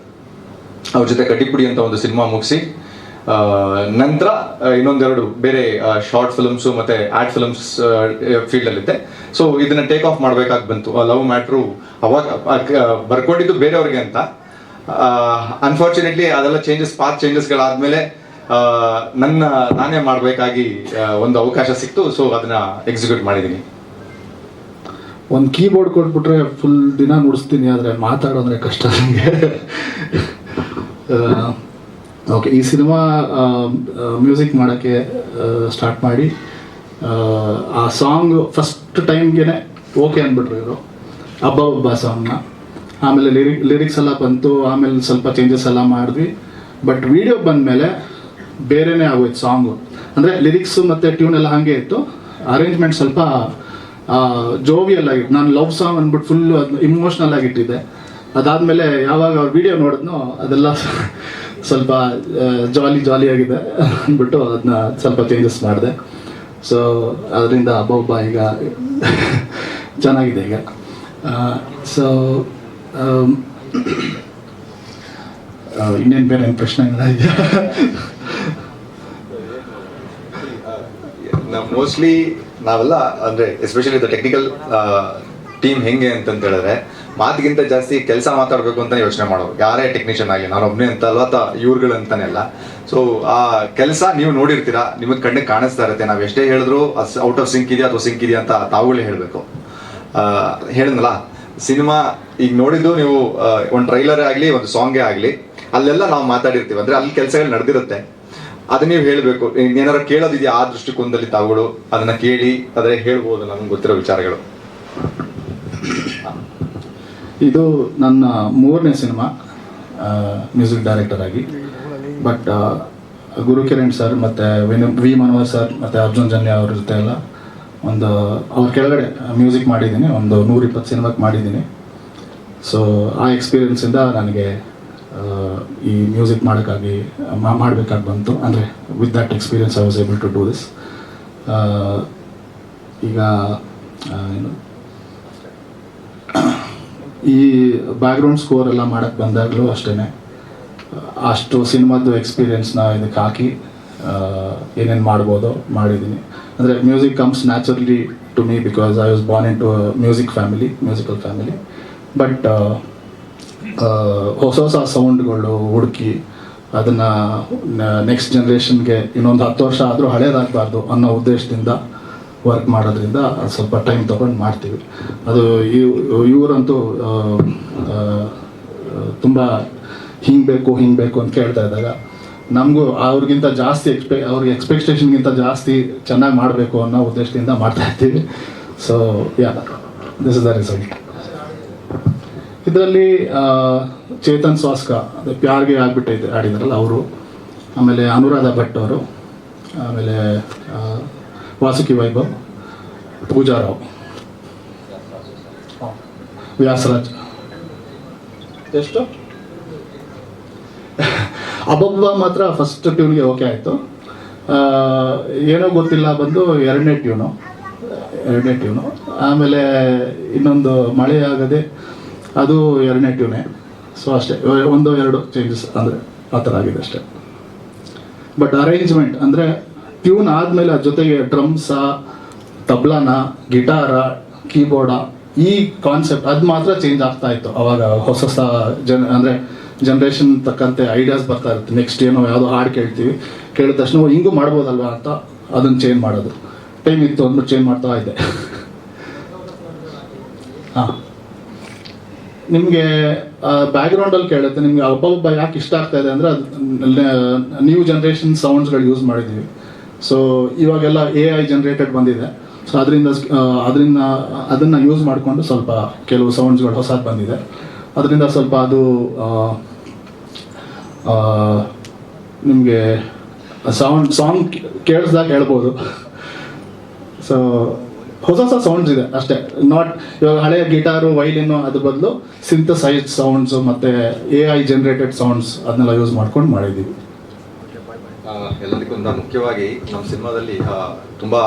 ಅವ್ರ ಜೊತೆ ಕಟ್ಟಿಪುಡಿ ಅಂತ ಒಂದು ಸಿನಿಮಾ ಮುಗಿಸಿ ನಂತರ ಇನ್ನೊಂದೆರಡು ಬೇರೆ ಶಾರ್ಟ್ ಫಿಲ್ಮ್ಸ್ ಮತ್ತೆ ಆ್ಯಡ್ ಫಿಲ್ಮ್ಸ್ ಫೀಲ್ಡ್ ಅಲ್ಲಿದ್ದೆ ಸೊ ಇದನ್ನ ಟೇಕ್ ಆಫ್ ಮಾಡ್ಬೇಕಾಗಿ ಬಂತು. ಲವ್ ಮ್ಯಾಟ್ರು ಅವಾಗ ಬರ್ಕೊಂಡಿದ್ದು ಬೇರೆಯವ್ರಿಗೆ ಅಂತ. ಅನ್ಫಾರ್ಚುನೇಟ್ಲಿ ಅದೆಲ್ಲ ಚೇಂಜಸ್ ಪಾತ್ ಚೇಂಜಸ್ಗಳಾದ್ಮೇಲೆ ನನ್ನ ನಾನೇ ಮಾಡಬೇಕಾಗಿ ಒಂದು ಅವಕಾಶ ಸಿಕ್ತು. ಸೊ ಅದನ್ನ ಎಕ್ಸಿಕ್ಯೂಟ್ ಮಾಡಿದ್ದೀನಿ ಒಂದು ಕೀಬೋರ್ಡ್ ಕೊಟ್ಬಿಟ್ರೆ ಫುಲ್ ದಿನ ನುಡಿಸ್ತೀನಿ ಆದರೆ ಮಾತಾಡೋದ್ರೆ ಕಷ್ಟ ನನಗೆ ಓಕೆ ಈ ಸಿನಿಮಾ ಮ್ಯೂಸಿಕ್ ಮಾಡೋಕ್ಕೆ ಸ್ಟಾರ್ಟ್ ಮಾಡಿ ಆ, ಸಾಂಗ್ ಫಸ್ಟ್ ಟೈಮ್ಗೆ ಓಕೆ ಅಂದ್ಬಿಟ್ರು ಇವರು. ಹಬ್ಬ ಹಬ್ಬ ಸಾಂಗ್ನ ಆಮೇಲೆ ಲಿರಿಕ್ ಲಿರಿಕ್ಸ್ ಎಲ್ಲ ಬಂತು ಆಮೇಲೆ ಸ್ವಲ್ಪ ಚೇಂಜಸ್ ಎಲ್ಲ ಮಾಡಿದ್ವಿ. ಬಟ್ ವಿಡಿಯೋ ಬಂದಮೇಲೆ ಬೇರೆನೇ ಆಗೋಯ್ತು ಸಾಂಗು ಅಂದರೆ ಲಿರಿಕ್ಸು ಮತ್ತು ಟ್ಯೂನ್ ಎಲ್ಲ ಹಾಗೆ ಇತ್ತು. ಅರೇಂಜ್ಮೆಂಟ್ ಸ್ವಲ್ಪ ಜೋವಿಯಲ್ ನಾನು ಲವ್ ಸಾಂಗ್ ಅಂದ್ಬಿಟ್ಟು ಫುಲ್ ಇಮೋಷ್ನಲ್ ಆಗಿಟ್ಟಿದ್ದೆ. ಅದಾದಮೇಲೆ ಯಾವಾಗ ಅವ್ರ ವಿಡಿಯೋ ನೋಡಿದ್ನೋ ಅದೆಲ್ಲ ಸ್ವಲ್ಪ ಜಾಲಿ ಜಾಲಿ ಆಗಿದೆ ಅಂದ್ಬಿಟ್ಟು ಅದನ್ನ ಸ್ವಲ್ಪ ಚೇಂಜಸ್ ಮಾಡಿದೆ. ಸೊ ಅದರಿಂದ ಹಬ್ಬ ಈಗ ಚೆನ್ನಾಗಿದೆ ಈಗ. ಸೊ ಇನ್ನೇನು ಬೇರೆ ಏನು ಪ್ರಶ್ನೆ ಇದೆಯಾ? ಮೋಸ್ಟ್ಲಿ ನಾವೆಲ್ಲ ಅಂದ್ರೆ ಎಸ್ಪೆಷಲಿ ದ ಟೆಕ್ನಿಕಲ್ ಟೀಮ್ ಹೆಂಗೆ ಅಂತಂತ ಹೇಳಿದ್ರೆ ಮಾತಿಗಿಂತ ಜಾಸ್ತಿ ಕೆಲಸ ಮಾತಾಡಬೇಕು ಅಂತ ಯೋಚನೆ ಮಾಡೋರು. ಯಾರೇ ಟೆಕ್ನಿಷಿಯನ್ ಆಗಲಿ, ನಾನು ಒಬ್ಬನೇ ಅಂತ ಅಲ್ವಾ? ಅಥವಾ ಇವ್ರುಗಳು ಅಂತಾನೆ ಅಲ್ಲ. ಸೊ ಆ ಕೆಲಸ ನೀವು ನೋಡಿರ್ತೀರಾ? ನಿಮಗೆ ಕಣ್ಣಿಗೆ ಕಾಣಿಸ್ತಾ ಇರುತ್ತೆ. ನಾವು ಎಷ್ಟೇ ಹೇಳಿದ್ರು ಔಟ್ ಆಫ್ ಸಿಂಕ್ ಇದೆಯಾ ಅಥವಾ ಸಿಂಕ್ ಇದೆಯಾ ಅಂತ ತಾವುಗಳೇ ಹೇಳಬೇಕು. ಹೇಳಿದ್ನಲ್ಲ? ಸಿನಿಮಾ ಈಗ ನೋಡಿದ್ದು ನೀವು ಒಂದು ಟ್ರೈಲರ್ ಆಗಲಿ, ಒಂದು ಸಾಂಗೇ ಆಗಲಿ, ಅಲ್ಲೆಲ್ಲ ನಾವು ಮಾತಾಡಿರ್ತೀವಿ. ಅಂದರೆ ಅಲ್ಲಿ ಕೆಲಸಗಳು ನಡೆದಿರುತ್ತೆ. ಅದನ್ನ ನೀವು ಹೇಳಬೇಕು. ಏನಾರು ಕೇಳೋದಿದೆಯಾ ಆ ದೃಷ್ಟಿಕೋನದಲ್ಲಿ ತಾವುಗಳು? ಅದನ್ನು ಕೇಳಿ ಅದ್ರೆ ಹೇಳ್ಬೋದು ನಮ್ಗೆ ಗೊತ್ತಿರೋ ವಿಚಾರಗಳು. ಇದು ನನ್ನ ಮೂರನೇ ಸಿನಿಮಾ ಮ್ಯೂಸಿಕ್ ಡೈರೆಕ್ಟರ್ ಆಗಿ. ಬಟ್ ಗುರು ಕಿರಣ್ ಸರ್ ಮತ್ತು ವಿನ, ವಿ ಮನೋಹರ್ ಸರ್ ಮತ್ತು ಅರ್ಜುನ್ ಜನ್ಯ ಅವ್ರ ಜೊತೆ ಎಲ್ಲ ಒಂದು, ಅವ್ರ ಕೆಳಗಡೆ ಮ್ಯೂಸಿಕ್ ಮಾಡಿದ್ದೀನಿ, ಒಂದು ನೂರಿಪ್ಪತ್ತು ಸಿನಿಮಾಕ್ಕೆ ಮಾಡಿದ್ದೀನಿ. ಸೊ ಆ ಎಕ್ಸ್ಪೀರಿಯನ್ಸಿಂದ ನನಗೆ ಈ ಮ್ಯೂಸಿಕ್ ಮಾಡೋಕ್ಕಾಗಿ ಮಾಡಬೇಕಾಗಿ ಬಂತು. ಅಂದರೆ with that experience I was able to do this ಈಗ ಏನು ಈ ಬ್ಯಾಕ್ಗ್ರೌಂಡ್ ಸ್ಕೋರ್ ಎಲ್ಲ ಮಾಡಕ್ಕೆ ಬಂದಾಗಲೂ ಅಷ್ಟೇ ಅಷ್ಟು ಸಿನಿಮಾದ್ದು ಎಕ್ಸ್ಪೀರಿಯನ್ಸ್ನ ಇದಕ್ಕೆ ಹಾಕಿ ಏನೇನು ಮಾಡ್ಬೋದು ಮಾಡಿದ್ದೀನಿ ಅಂದರೆ music comes naturally to me because I was born into music family musical family but ಹೊಸ ಹೊಸ ಸೌಂಡ್ಗಳು ಹುಡುಕಿ, ಅದನ್ನು ನೆಕ್ಸ್ಟ್ ಜನ್ರೇಷನ್ಗೆ ಇನ್ನೊಂದು ಹತ್ತು ವರ್ಷ ಆದರೂ ಹಳೇದಾಗಬಾರ್ದು ಅನ್ನೋ ಉದ್ದೇಶದಿಂದ ವರ್ಕ್ ಮಾಡೋದ್ರಿಂದ ಸ್ವಲ್ಪ ಟೈಮ್ ತೊಗೊಂಡು ಮಾಡ್ತೀವಿ. ಅದು ಇವ್- ಇವರಂತೂ ತುಂಬ ಹಿಂಗೆ ಬೇಕು ಹಿಂಗೆ ಬೇಕು ಅಂತ ಕೇಳ್ತಾ ಇದ್ದಾಗ ನಮಗೂ ಅವ್ರಿಗಿಂತ ಜಾಸ್ತಿ ಎಕ್ಸ್ಪೆ ಅವ್ರಿಗೆ ಎಕ್ಸ್ಪೆಕ್ಟೇಷನ್ಗಿಂತ ಜಾಸ್ತಿ ಚೆನ್ನಾಗಿ ಮಾಡಬೇಕು ಅನ್ನೋ ಉದ್ದೇಶದಿಂದ ಮಾಡ್ತಾ ಇರ್ತೀವಿ so ya this is the result ಇದರಲ್ಲಿ ಚೇತನ್ ಸ್ವಾಸ್ಕ, ಅದು ಪ್ಯಾರ್ಗೆ ಆಗ್ಬಿಟ್ಟೈತೆ, ಆಡಿದ್ರಲ್ಲ ಅವರು. ಆಮೇಲೆ ಅನುರಾಧ ಭಟ್ ಅವರು. ಆಮೇಲೆ ವಾಸುಕಿ ವೈಭವ್ ಪೂಜಾರಾವ್. ವ್ಯಾಸರಾಜ್. ಎಷ್ಟು? ಅಬ್ಬಬ್ಬ ಮಾತ್ರ ಫಸ್ಟ್ ಟ್ಯೂನ್ಗೆ ಓಕೆ ಆಯಿತು. ಏನೋ ಗೊತ್ತಿಲ್ಲ ಬಂದು ಎರಡನೇ ಟ್ಯೂನು ಎರಡನೇ ಟ್ಯೂನು ಆಮೇಲೆ ಇನ್ನೊಂದು ಮಳೆ ಆಗದೆ ಅದು ಎರಡನೇ ಟ್ಯೂನೇ ಸೊ ಅಷ್ಟೇ ಒಂದು ಎರಡು ಚೇಂಜಸ್ ಅಂದರೆ ಆ ಥರ ಆಗಿದೆ ಅಷ್ಟೇ. ಬಟ್ ಅರೇಂಜ್ಮೆಂಟ್ ಅಂದರೆ ಟ್ಯೂನ್ ಆದಮೇಲೆ ಅದ್ರ ಜೊತೆಗೆ ಡ್ರಮ್ಸ, ತಬ್ಲಾನ, ಗಿಟಾರ, ಕೀಬೋರ್ಡ, ಈ ಕಾನ್ಸೆಪ್ಟ್ ಅದು ಮಾತ್ರ ಚೇಂಜ್ ಆಗ್ತಾ ಇತ್ತು. ಅವಾಗ ಹೊಸ ಹೊಸ ಜನ, ಅಂದರೆ ಜನ್ರೇಷನ್ ತಕ್ಕಂತೆ ಐಡಿಯಾಸ್ ಬರ್ತಾ ಇರುತ್ತೆ. ನೆಕ್ಸ್ಟ್ ಏನೋ ಯಾವುದೋ ಹಾಡು ಕೇಳ್ತೀವಿ, ಕೇಳಿದ ತಕ್ಷಣ ಹಿಂಗೂ ಮಾಡ್ಬೋದಲ್ವಾ ಅಂತ ಅದನ್ನು ಚೇಂಜ್ ಮಾಡೋದು. ಟೈಮ್ ಇತ್ತು ಅಂದ್ಬಿಟ್ಟು ಚೇಂಜ್ ಮಾಡ್ತಾ ಇದ್ದೆ. ಹಾಂ. ನಿಮಗೆ ಬ್ಯಾಕ್ಗ್ರೌಂಡಲ್ಲಿ ಕೇಳುತ್ತೆ. ನಿಮಗೆ ಒಬ್ಬೊಬ್ಬ ಯಾಕೆ ಇಷ್ಟ ಆಗ್ತಾ ಇದೆ ಅಂದರೆ ಅದು ನ್ಯೂ ಜನ್ರೇಷನ್ ಸೌಂಡ್ಸ್ಗಳು ಯೂಸ್ ಮಾಡಿದ್ದೀವಿ ಸೊ ಇವಾಗೆಲ್ಲ ಎ ಐ ಜನ್ರೇಟೆಡ್ ಬಂದಿದೆ. ಸೊ ಅದರಿಂದ ಅದರಿಂದ, ಅದನ್ನು ಯೂಸ್ ಮಾಡಿಕೊಂಡು ಸ್ವಲ್ಪ ಕೆಲವು ಸೌಂಡ್ಸ್ಗಳು ಹೊಸದು ಬಂದಿದೆ. ಅದರಿಂದ ಸ್ವಲ್ಪ ಅದು ನಿಮಗೆ ಸೌಂಡ್ ಸಾಂಗ್ ಕೇಳಿಸ್ದಾಗ ಹೇಳ್ಬೋದು. ಸೊ ಹೊಸ ಹೊಸ ಸೌಂಡ್ಸ್ ಇದೆ ಅಷ್ಟೇ. ನಾಟ್ ಇವಾಗ ಹಳೆಯ ಗಿಟಾರು ವೈಲಿನ್ನು ಅದ್ರ ಬದಲು ಸಿಂಥಸೈಸ್ ಸೌಂಡ್ಸು ಮತ್ತು ಎ ಐ ಜನ್ರೇಟೆಡ್ ಸೌಂಡ್ಸ್ ಅದನ್ನೆಲ್ಲ ಯೂಸ್ ಮಾಡ್ಕೊಂಡು ಮಾಡಿದ್ದೀವಿ ಎಲ್ಲದಕ್ಕಿಂತ ಮುಖ್ಯವಾಗಿ ನಮ್ಮ ಸಿನಿಮಾದಲ್ಲಿ ತುಂಬ ತುಂಬಾ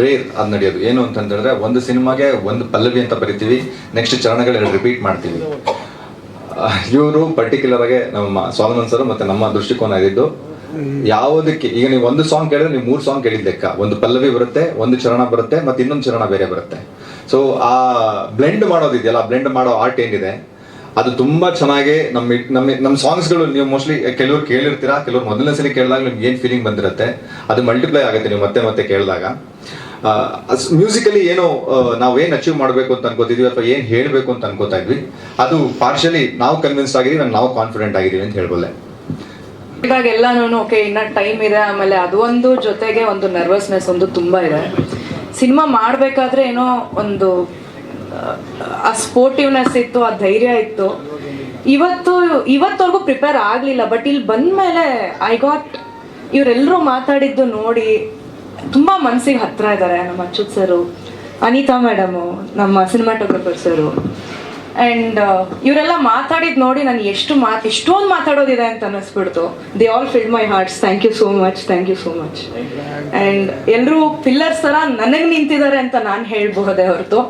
ರೇರ್ ಅದು ನಡೆಯೋದು. ಏನು ಅಂತಂದ್ರೆ ಒಂದು ಸಿನಿಮಾಗೆ ಒಂದು ಪಲ್ಲವಿ ಅಂತ ಬರಿತೀವಿ ನೆಕ್ಸ್ಟ್ ಚರಣಗಳು ರಿಪೀಟ್ ಮಾಡ್ತೀವಿ. ಇವರು ಪರ್ಟಿಕ್ಯುಲರ್ ಆಗಿ ನಮ್ಮ ಸ್ವಾಮಿನಂದ್ ಸರ್ ಮತ್ತೆ ನಮ್ಮ ದೃಷ್ಟಿಕೋನ ಇದ್ದು ಯಾವುದಕ್ಕೆ, ಈಗ ನೀವು ಒಂದು ಸಾಂಗ್ ಕೇಳಿದ್ರೆ ನೀವು ಮೂರು ಸಾಂಗ್ ಕೇಳಿದ ಲೆಕ್ಕ. ಒಂದು ಪಲ್ಲವಿ ಬರುತ್ತೆ, ಒಂದು ಚರಣ ಬರುತ್ತೆ, ಮತ್ತೆ ಇನ್ನೊಂದು ಚರಣ ಬೇರೆ ಬರುತ್ತೆ. ಸೊ ಆ ಬ್ಲೆಂಡ್ ಮಾಡೋದಿದೆಯಲ್ಲ ಬ್ಲೆಂಡ್ ಮಾಡೋ ಆರ್ಟ್ ಏನಿದೆ ಅದು ತುಂಬಾ ಚೆನ್ನಾಗಿ ನಮ್ಮ ನಮ್ಮ ನಮ್ಮ ಸಾಂಗ್ಸ್ಗಳು ನೀವು ಮೋಸ್ಟ್ಲಿ ಕೆಲವ್ರು ಕೇಳಿರ್ತೀರಾ, ಕೆಲವ್ರು ಮೊದಲನೇ ಸಲ ಕೇಳಿದಾಗ ನಿಮ್ಗೆ ಏನ್ ಫೀಲಿಂಗ್ ಬಂದಿರುತ್ತೆ, ಅದು ಮಲ್ಟಿಪ್ಲೈ ಆಗುತ್ತೆ ನೀವು ಮತ್ತೆ ಮತ್ತೆ ಕೇಳಿದಾಗ. ಮ್ಯೂಸಿಕಲಿ ಏನು ನಾವು ಏನು ಅಚೀವ್ ಮಾಡಬೇಕು ಅಂತ ಅನ್ಕೋತಿದ್ವಿ ಅಥವಾ ಏನು ಹೇಳಬೇಕು ಅಂತ ಅನ್ಕೋತಾ ಇದ್ವಿ, ಅದು ಪಾರ್ಷಲಿ ನಾವು ಕನ್ವಿನ್ಸ್ ಆಗಿದೀವಿ ನಾವು ಕಾನ್ಫಿಡೆಂಟ್ ಆಗಿದೀವಿ ಅಂತ ಹೇಳ್ಬೋದೆ ಇವಾಗ ಎಲ್ಲಾನು ಓಕೆ ಇನ್ನ ಟೈಮ್ ಇದೆ, ಆಮೇಲೆ ಅದು ಒಂದು ಜೊತೆಗೆ ಒಂದು ನರ್ವಸ್ನೆಸ್ ಒಂದು ತುಂಬಾ ಇದೆ. ಸಿನಿಮಾ ಮಾಡ್ಬೇಕಾದ್ರೆ ಏನೋ ಒಂದು ಆ, ಸ್ಪೋರ್ಟಿವ್ನೆಸ್ ಇತ್ತು ಆ ಧೈರ್ಯ ಇತ್ತು. ಇವತ್ತು ಇವತ್ತವರೆಗೂ ಪ್ರಿಪೇರ್ ಆಗಲಿಲ್ಲ ಬಟ್ ಇಲ್ಲಿ ಬಂದ್ಮೇಲೆ ಐ ಗಾಟ್ ಇವರೆಲ್ಲರೂ ಮಾತಾಡಿದ್ದು ನೋಡಿ ತುಂಬಾ ಮನಸ್ಸಿಗೆ ಹತ್ರ ಇದ್ದಾರೆ ನಮ್ಮ ಅಚ್ಯುತ್ ಸರು ಅನಿತಾ ಮೇಡಮು ನಮ್ಮ ಸಿನಿಮಾಟೋಗ್ರಫರ್ ಸರು. ಆ್ಯಂಡ್ ಇವರೆಲ್ಲ ಮಾತಾಡಿದ್ ನೋಡಿ ನಾನು ಎಷ್ಟು ಮಾತು ಎಷ್ಟೊಂದು ಮಾತಾಡೋದಿದೆ ಅಂತ ಅನ್ನಿಸ್ಬಿಡ್ತು. They all filled my hearts thank you so much thank you so much and ಎಲ್ಲರೂ ಪಿಲ್ಲರ್ಸ್ ಥರ ನನಗೆ ನಿಂತಿದ್ದಾರೆ ಅಂತ ನಾನು ಹೇಳಬಹುದೇ ಹೊರತು.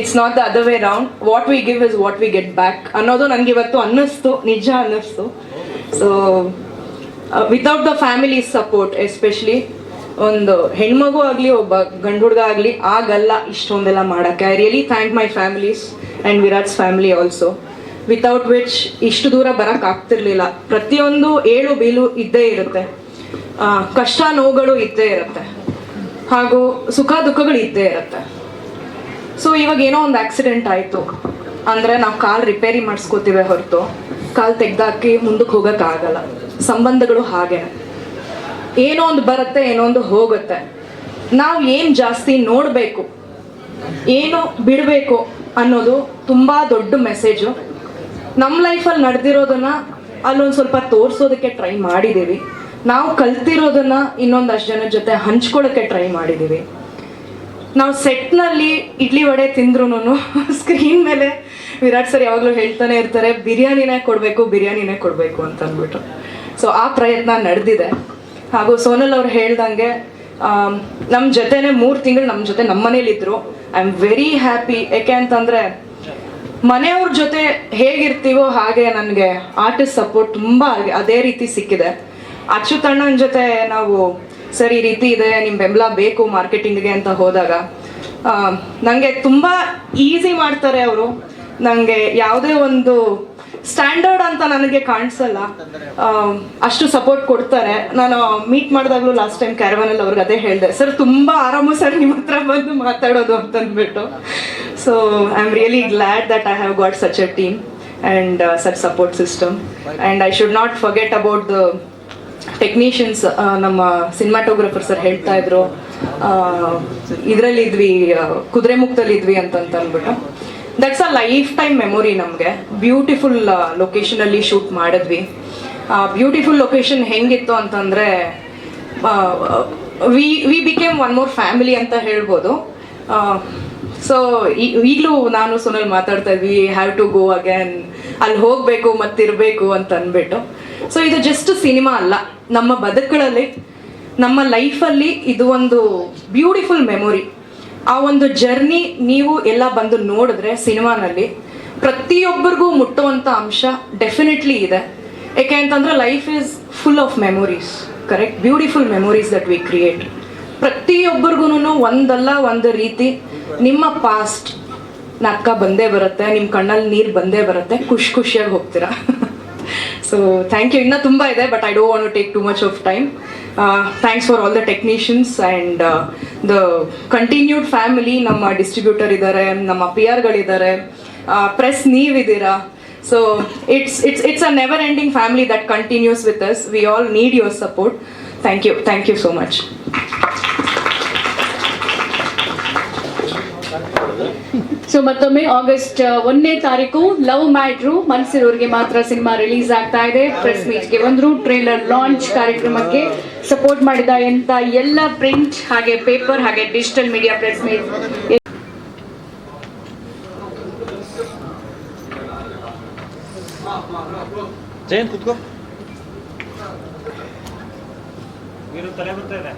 It's not the other way round what we give is what we get back ಅನ್ನೋದು ನನಗೆ ಇವತ್ತು ಅನ್ನಿಸ್ತು. ನಿಜ ಅನ್ನಿಸ್ತು. So without the family support especially ಒಂದು ಹೆಣ್ಮಗು ಆಗಲಿ, ಒಬ್ಬ ಗಂಡು ಹುಡುಗ ಆಗಲಿ, ಆಗಲ್ಲ ಇಷ್ಟೊಂದೆಲ್ಲ ಮಾಡೋಕ್ಕೆ. I really thank my families and Virat's family also without which ಇಷ್ಟು ದೂರ ಬರಕ್ ಆಗ್ತಿರ್ಲಿಲ್ಲ. ಪ್ರತಿಯೊಂದು ಏಳು ಬೀಲು ಇದ್ದೇ ಇರುತ್ತೆ. ಕಷ್ಟ ನೋವುಗಳು ಇದ್ದೇ ಇರುತ್ತೆ. ಹಾಗೂ ಸುಖ ದುಃಖಗಳು ಇದ್ದೇ ಇರುತ್ತೆ. ಸೊ ಇವಾಗ ಏನೋ ಒಂದು ಆಕ್ಸಿಡೆಂಟ್ ಆಯಿತು. ಅಂದರೆ ನಾವು ಕಾಲ್ ರಿಪೇರಿ ಮಾಡಿಸ್ಕೋತೀವಿ ಹೊರತು. ಕಾಲ್ ತೆಗ್ದಾಕಿ ಮುಂದಕ್ಕೆ ಹೋಗೋಕ್ಕಾಗಲ್ಲ ಸಂಬಂಧಗಳು ಹಾಗೆ ಏನೋ ಒಂದು ಬರುತ್ತೆ, ಏನೋ ಒಂದು ಹೋಗುತ್ತೆ. ನಾವು ಏನು ಜಾಸ್ತಿ ನೋಡಬೇಕು, ಏನು ಬಿಡಬೇಕು ಅನ್ನೋದು ತುಂಬ ದೊಡ್ಡ ಮೆಸೇಜು ನಮ್ಮ ಲೈಫಲ್ಲಿ ನಡೆದಿರೋದನ್ನ ಅಲ್ಲೊಂದು ಸ್ವಲ್ಪ ತೋರಿಸೋದಕ್ಕೆ ಟ್ರೈ ಮಾಡಿದ್ದೀವಿ ನಾವು ಕಲ್ತಿರೋದನ್ನ ಇನ್ನೊಂದಷ್ಟು ಜನ ಜೊತೆ ಹಂಚ್ಕೊಳ್ಳೋಕ್ಕೆ ಟ್ರೈ ಮಾಡಿದ್ದೀವಿ ನಾವು ಸೆಟ್ನಲ್ಲಿ ಇಡ್ಲಿ ವಡೆ ತಿಂದ್ರೂ ಸ್ಕ್ರೀನ್ ಮೇಲೆ ವಿರಾಟ್ ಸರ್ ಯಾವಾಗಲೂ ಹೇಳ್ತಾನೆ ಇರ್ತಾರೆ, ಬಿರಿಯಾನಿನೇ ಕೊಡಬೇಕು ಬಿರಿಯಾನಿನೇ ಕೊಡಬೇಕು ಅಂತ ಅಂದ್ಬಿಟ್ಟು ಸೊ ಆ ಪ್ರಯತ್ನ ನಡೆದಿದೆ. ಹಾಗೂ ಸೋನಲ್ ಅವ್ರು ಹೇಳ್ದಂಗೆ ನಮ್ಮ ಜೊತೆನೆ ಮೂರು ತಿಂಗಳು ನಮ್ಮ ಜೊತೆ ನಮ್ಮ ಮನೇಲಿದ್ರು. ಐ ಆಮ್ ವೆರಿ ಹ್ಯಾಪಿ ಯಾಕೆ ಅಂತಂದರೆ, ಮನೆಯವ್ರ ಜೊತೆ ಹೇಗಿರ್ತೀವೋ ಹಾಗೆ ನನಗೆ ಆರ್ಟಿಸ್ಟ್ ಸಪೋರ್ಟ್ ತುಂಬ ಅದೇ ರೀತಿ ಸಿಕ್ಕಿದೆ. ಅಚ್ಚುತಣ್ಣನ ಜೊತೆ ನಾವು ಸರ್ ರೀತಿ ಇದೆ ನಿಮ್ಮ ಬೆಂಬಲ ಬೇಕು ಮಾರ್ಕೆಟಿಂಗ್ಗೆ ಅಂತ ಹೋದಾಗ ನನಗೆ ತುಂಬ ಈಸಿ ಮಾಡ್ತಾರೆ ಅವರು. ನನಗೆ ಯಾವುದೇ ಒಂದು ಸ್ಟ್ಯಾಂಡರ್ಡ್ ಅಂತ ನನಗೆ ಕಾಣಿಸಲ್ಲ. ಅಷ್ಟು ಸಪೋರ್ಟ್ ಕೊಡ್ತಾರೆ. ನಾನು ಮೀಟ್ ಮಾಡಿದಾಗಲೂ ಲಾಸ್ಟ್ ಟೈಮ್ ಕ್ಯಾರವನಲ್ಲಿ ಅವ್ರಿಗೆ ಅದೇ ಹೇಳಿದೆ ಸರ್ ತುಂಬ ಆರಾಮು ಸರ್ ನಿಮ್ಮ ಹತ್ರ ಬಂದು ಮಾತಾಡೋದು ಅಂತಂದ್ಬಿಟ್ಟು so I am really glad that I have got such a team and such support system and I should not forget about the technicians ನಮ್ಮ ಸಿನಿಮಾಟೋಗ್ರಫರ್ ಸರ್ ಹೇಳ್ತಾ ಇದ್ರು. ಇದರಲ್ಲಿ ಇದ್ವಿ ಕುದುರೆ ಮುಕ್ತಲ್ಲಿ ಇದ್ವಿ ಅಂತಂತ ಅಂದ್ಬಿಟ್ಟು. That's a lifetime memory ನಮಗೆ ಬ್ಯೂಟಿಫುಲ್ ಲೊಕೇಶನಲ್ಲಿ ಶೂಟ್ ಮಾಡಿದ್ವಿ. ಬ್ಯೂಟಿಫುಲ್ ಲೊಕೇಶನ್ ಹೆಂಗಿತ್ತು ಅಂತಂದರೆ we we became one more family ಅಂತ ಹೇಳ್ಬೋದು. ಸೊ ಈಗಲೂ ನಾನು ಸುನಲ್ ಮಾತಾಡ್ತಾ ಇದ್ವಿ ಹ್ಯಾವ್ ಟು ಗೋ ಅಗೇನ್ ಅಲ್ಲಿ ಹೋಗಬೇಕು, ಮತ್ತಿರಬೇಕು ಅಂತ ಅಂದ್ಬಿಟ್ಟು. ಸೊ ಇದು ಜಸ್ಟ್ ಸಿನಿಮಾ ಅಲ್ಲ. ನಮ್ಮ ಬದುಕುಗಳಲ್ಲಿ, ನಮ್ಮ ಲೈಫಲ್ಲಿ ಇದು ಒಂದು ಬ್ಯೂಟಿಫುಲ್ ಮೆಮೊರಿ ಆ ಒಂದು ಜರ್ನಿ ನೀವು ಎಲ್ಲ ಬಂದು ನೋಡಿದ್ರೆ ಸಿನಿಮಾನಲ್ಲಿ ಪ್ರತಿಯೊಬ್ಬರಿಗೂ ಮುಟ್ಟುವಂಥ ಅಂಶ ಡೆಫಿನೆಟ್ಲಿ ಇದೆ. ಯಾಕೆ ಅಂತಂದ್ರೆ life is full of memories correct beautiful memories that we create ಪ್ರತಿಯೊಬ್ಬರಿಗೂ ಒಂದಲ್ಲ ಒಂದು ರೀತಿ ನಿಮ್ಮ ಪಾಸ್ಟ್ ನಕ್ಕ ಬಂದೇ ಬರುತ್ತೆ ನಿಮ್ಮ ಕಣ್ಣಲ್ಲಿ ನೀರು ಬಂದೇ ಬರುತ್ತೆ, ಖುಷಿ ಖುಷಿಯಾಗಿ ಹೋಗ್ತೀರಾ? ಸೊ ಥ್ಯಾಂಕ್ ಯು ಇನ್ನೂ ತುಂಬ ಇದೆ but I don't want take too much of time thanks for all the technicians and the continued family ನಮ್ಮ ಡಿಸ್ಟ್ರಿಬ್ಯೂಟರ್ ಇದ್ದಾರೆ ನಮ್ಮ ಪಿ ಆರ್ಗಳಿದ್ದಾರೆ press ನೀವಿದ್ದೀರಾ so it's it's it's a never ending family that continues with us we all need your support thank you thank you so much so ಮತ್ತೊಮ್ಮೆ August uh, ಒಂದನೇ ತಾರೀಕು love matter ಮನಸ್ಸಿರೋರಿಗೆ ಮಾತ್ರ cinema release ಆಗ್ತಾ ಇದೆ. Press ಮೀಟ್ಗೆ ಬಂದರು trailer launch ಕಾರ್ಯಕ್ರಮಕ್ಕೆ support ಮಾಡಿದ ಎಂತ ಎಲ್ಲ ಪ್ರಿಂಟ್ ಹಾಗೆ ಪೇಪರ್ ಹಾಗೆ ಡಿಜಿಟಲ್ ಮೀಡಿಯಾ ಪ್ರೆಸ್ ಮೀಟ್ ಕುತ್ಕೋ. ತಲೆ ಬರ್ತಾ ಇದೆ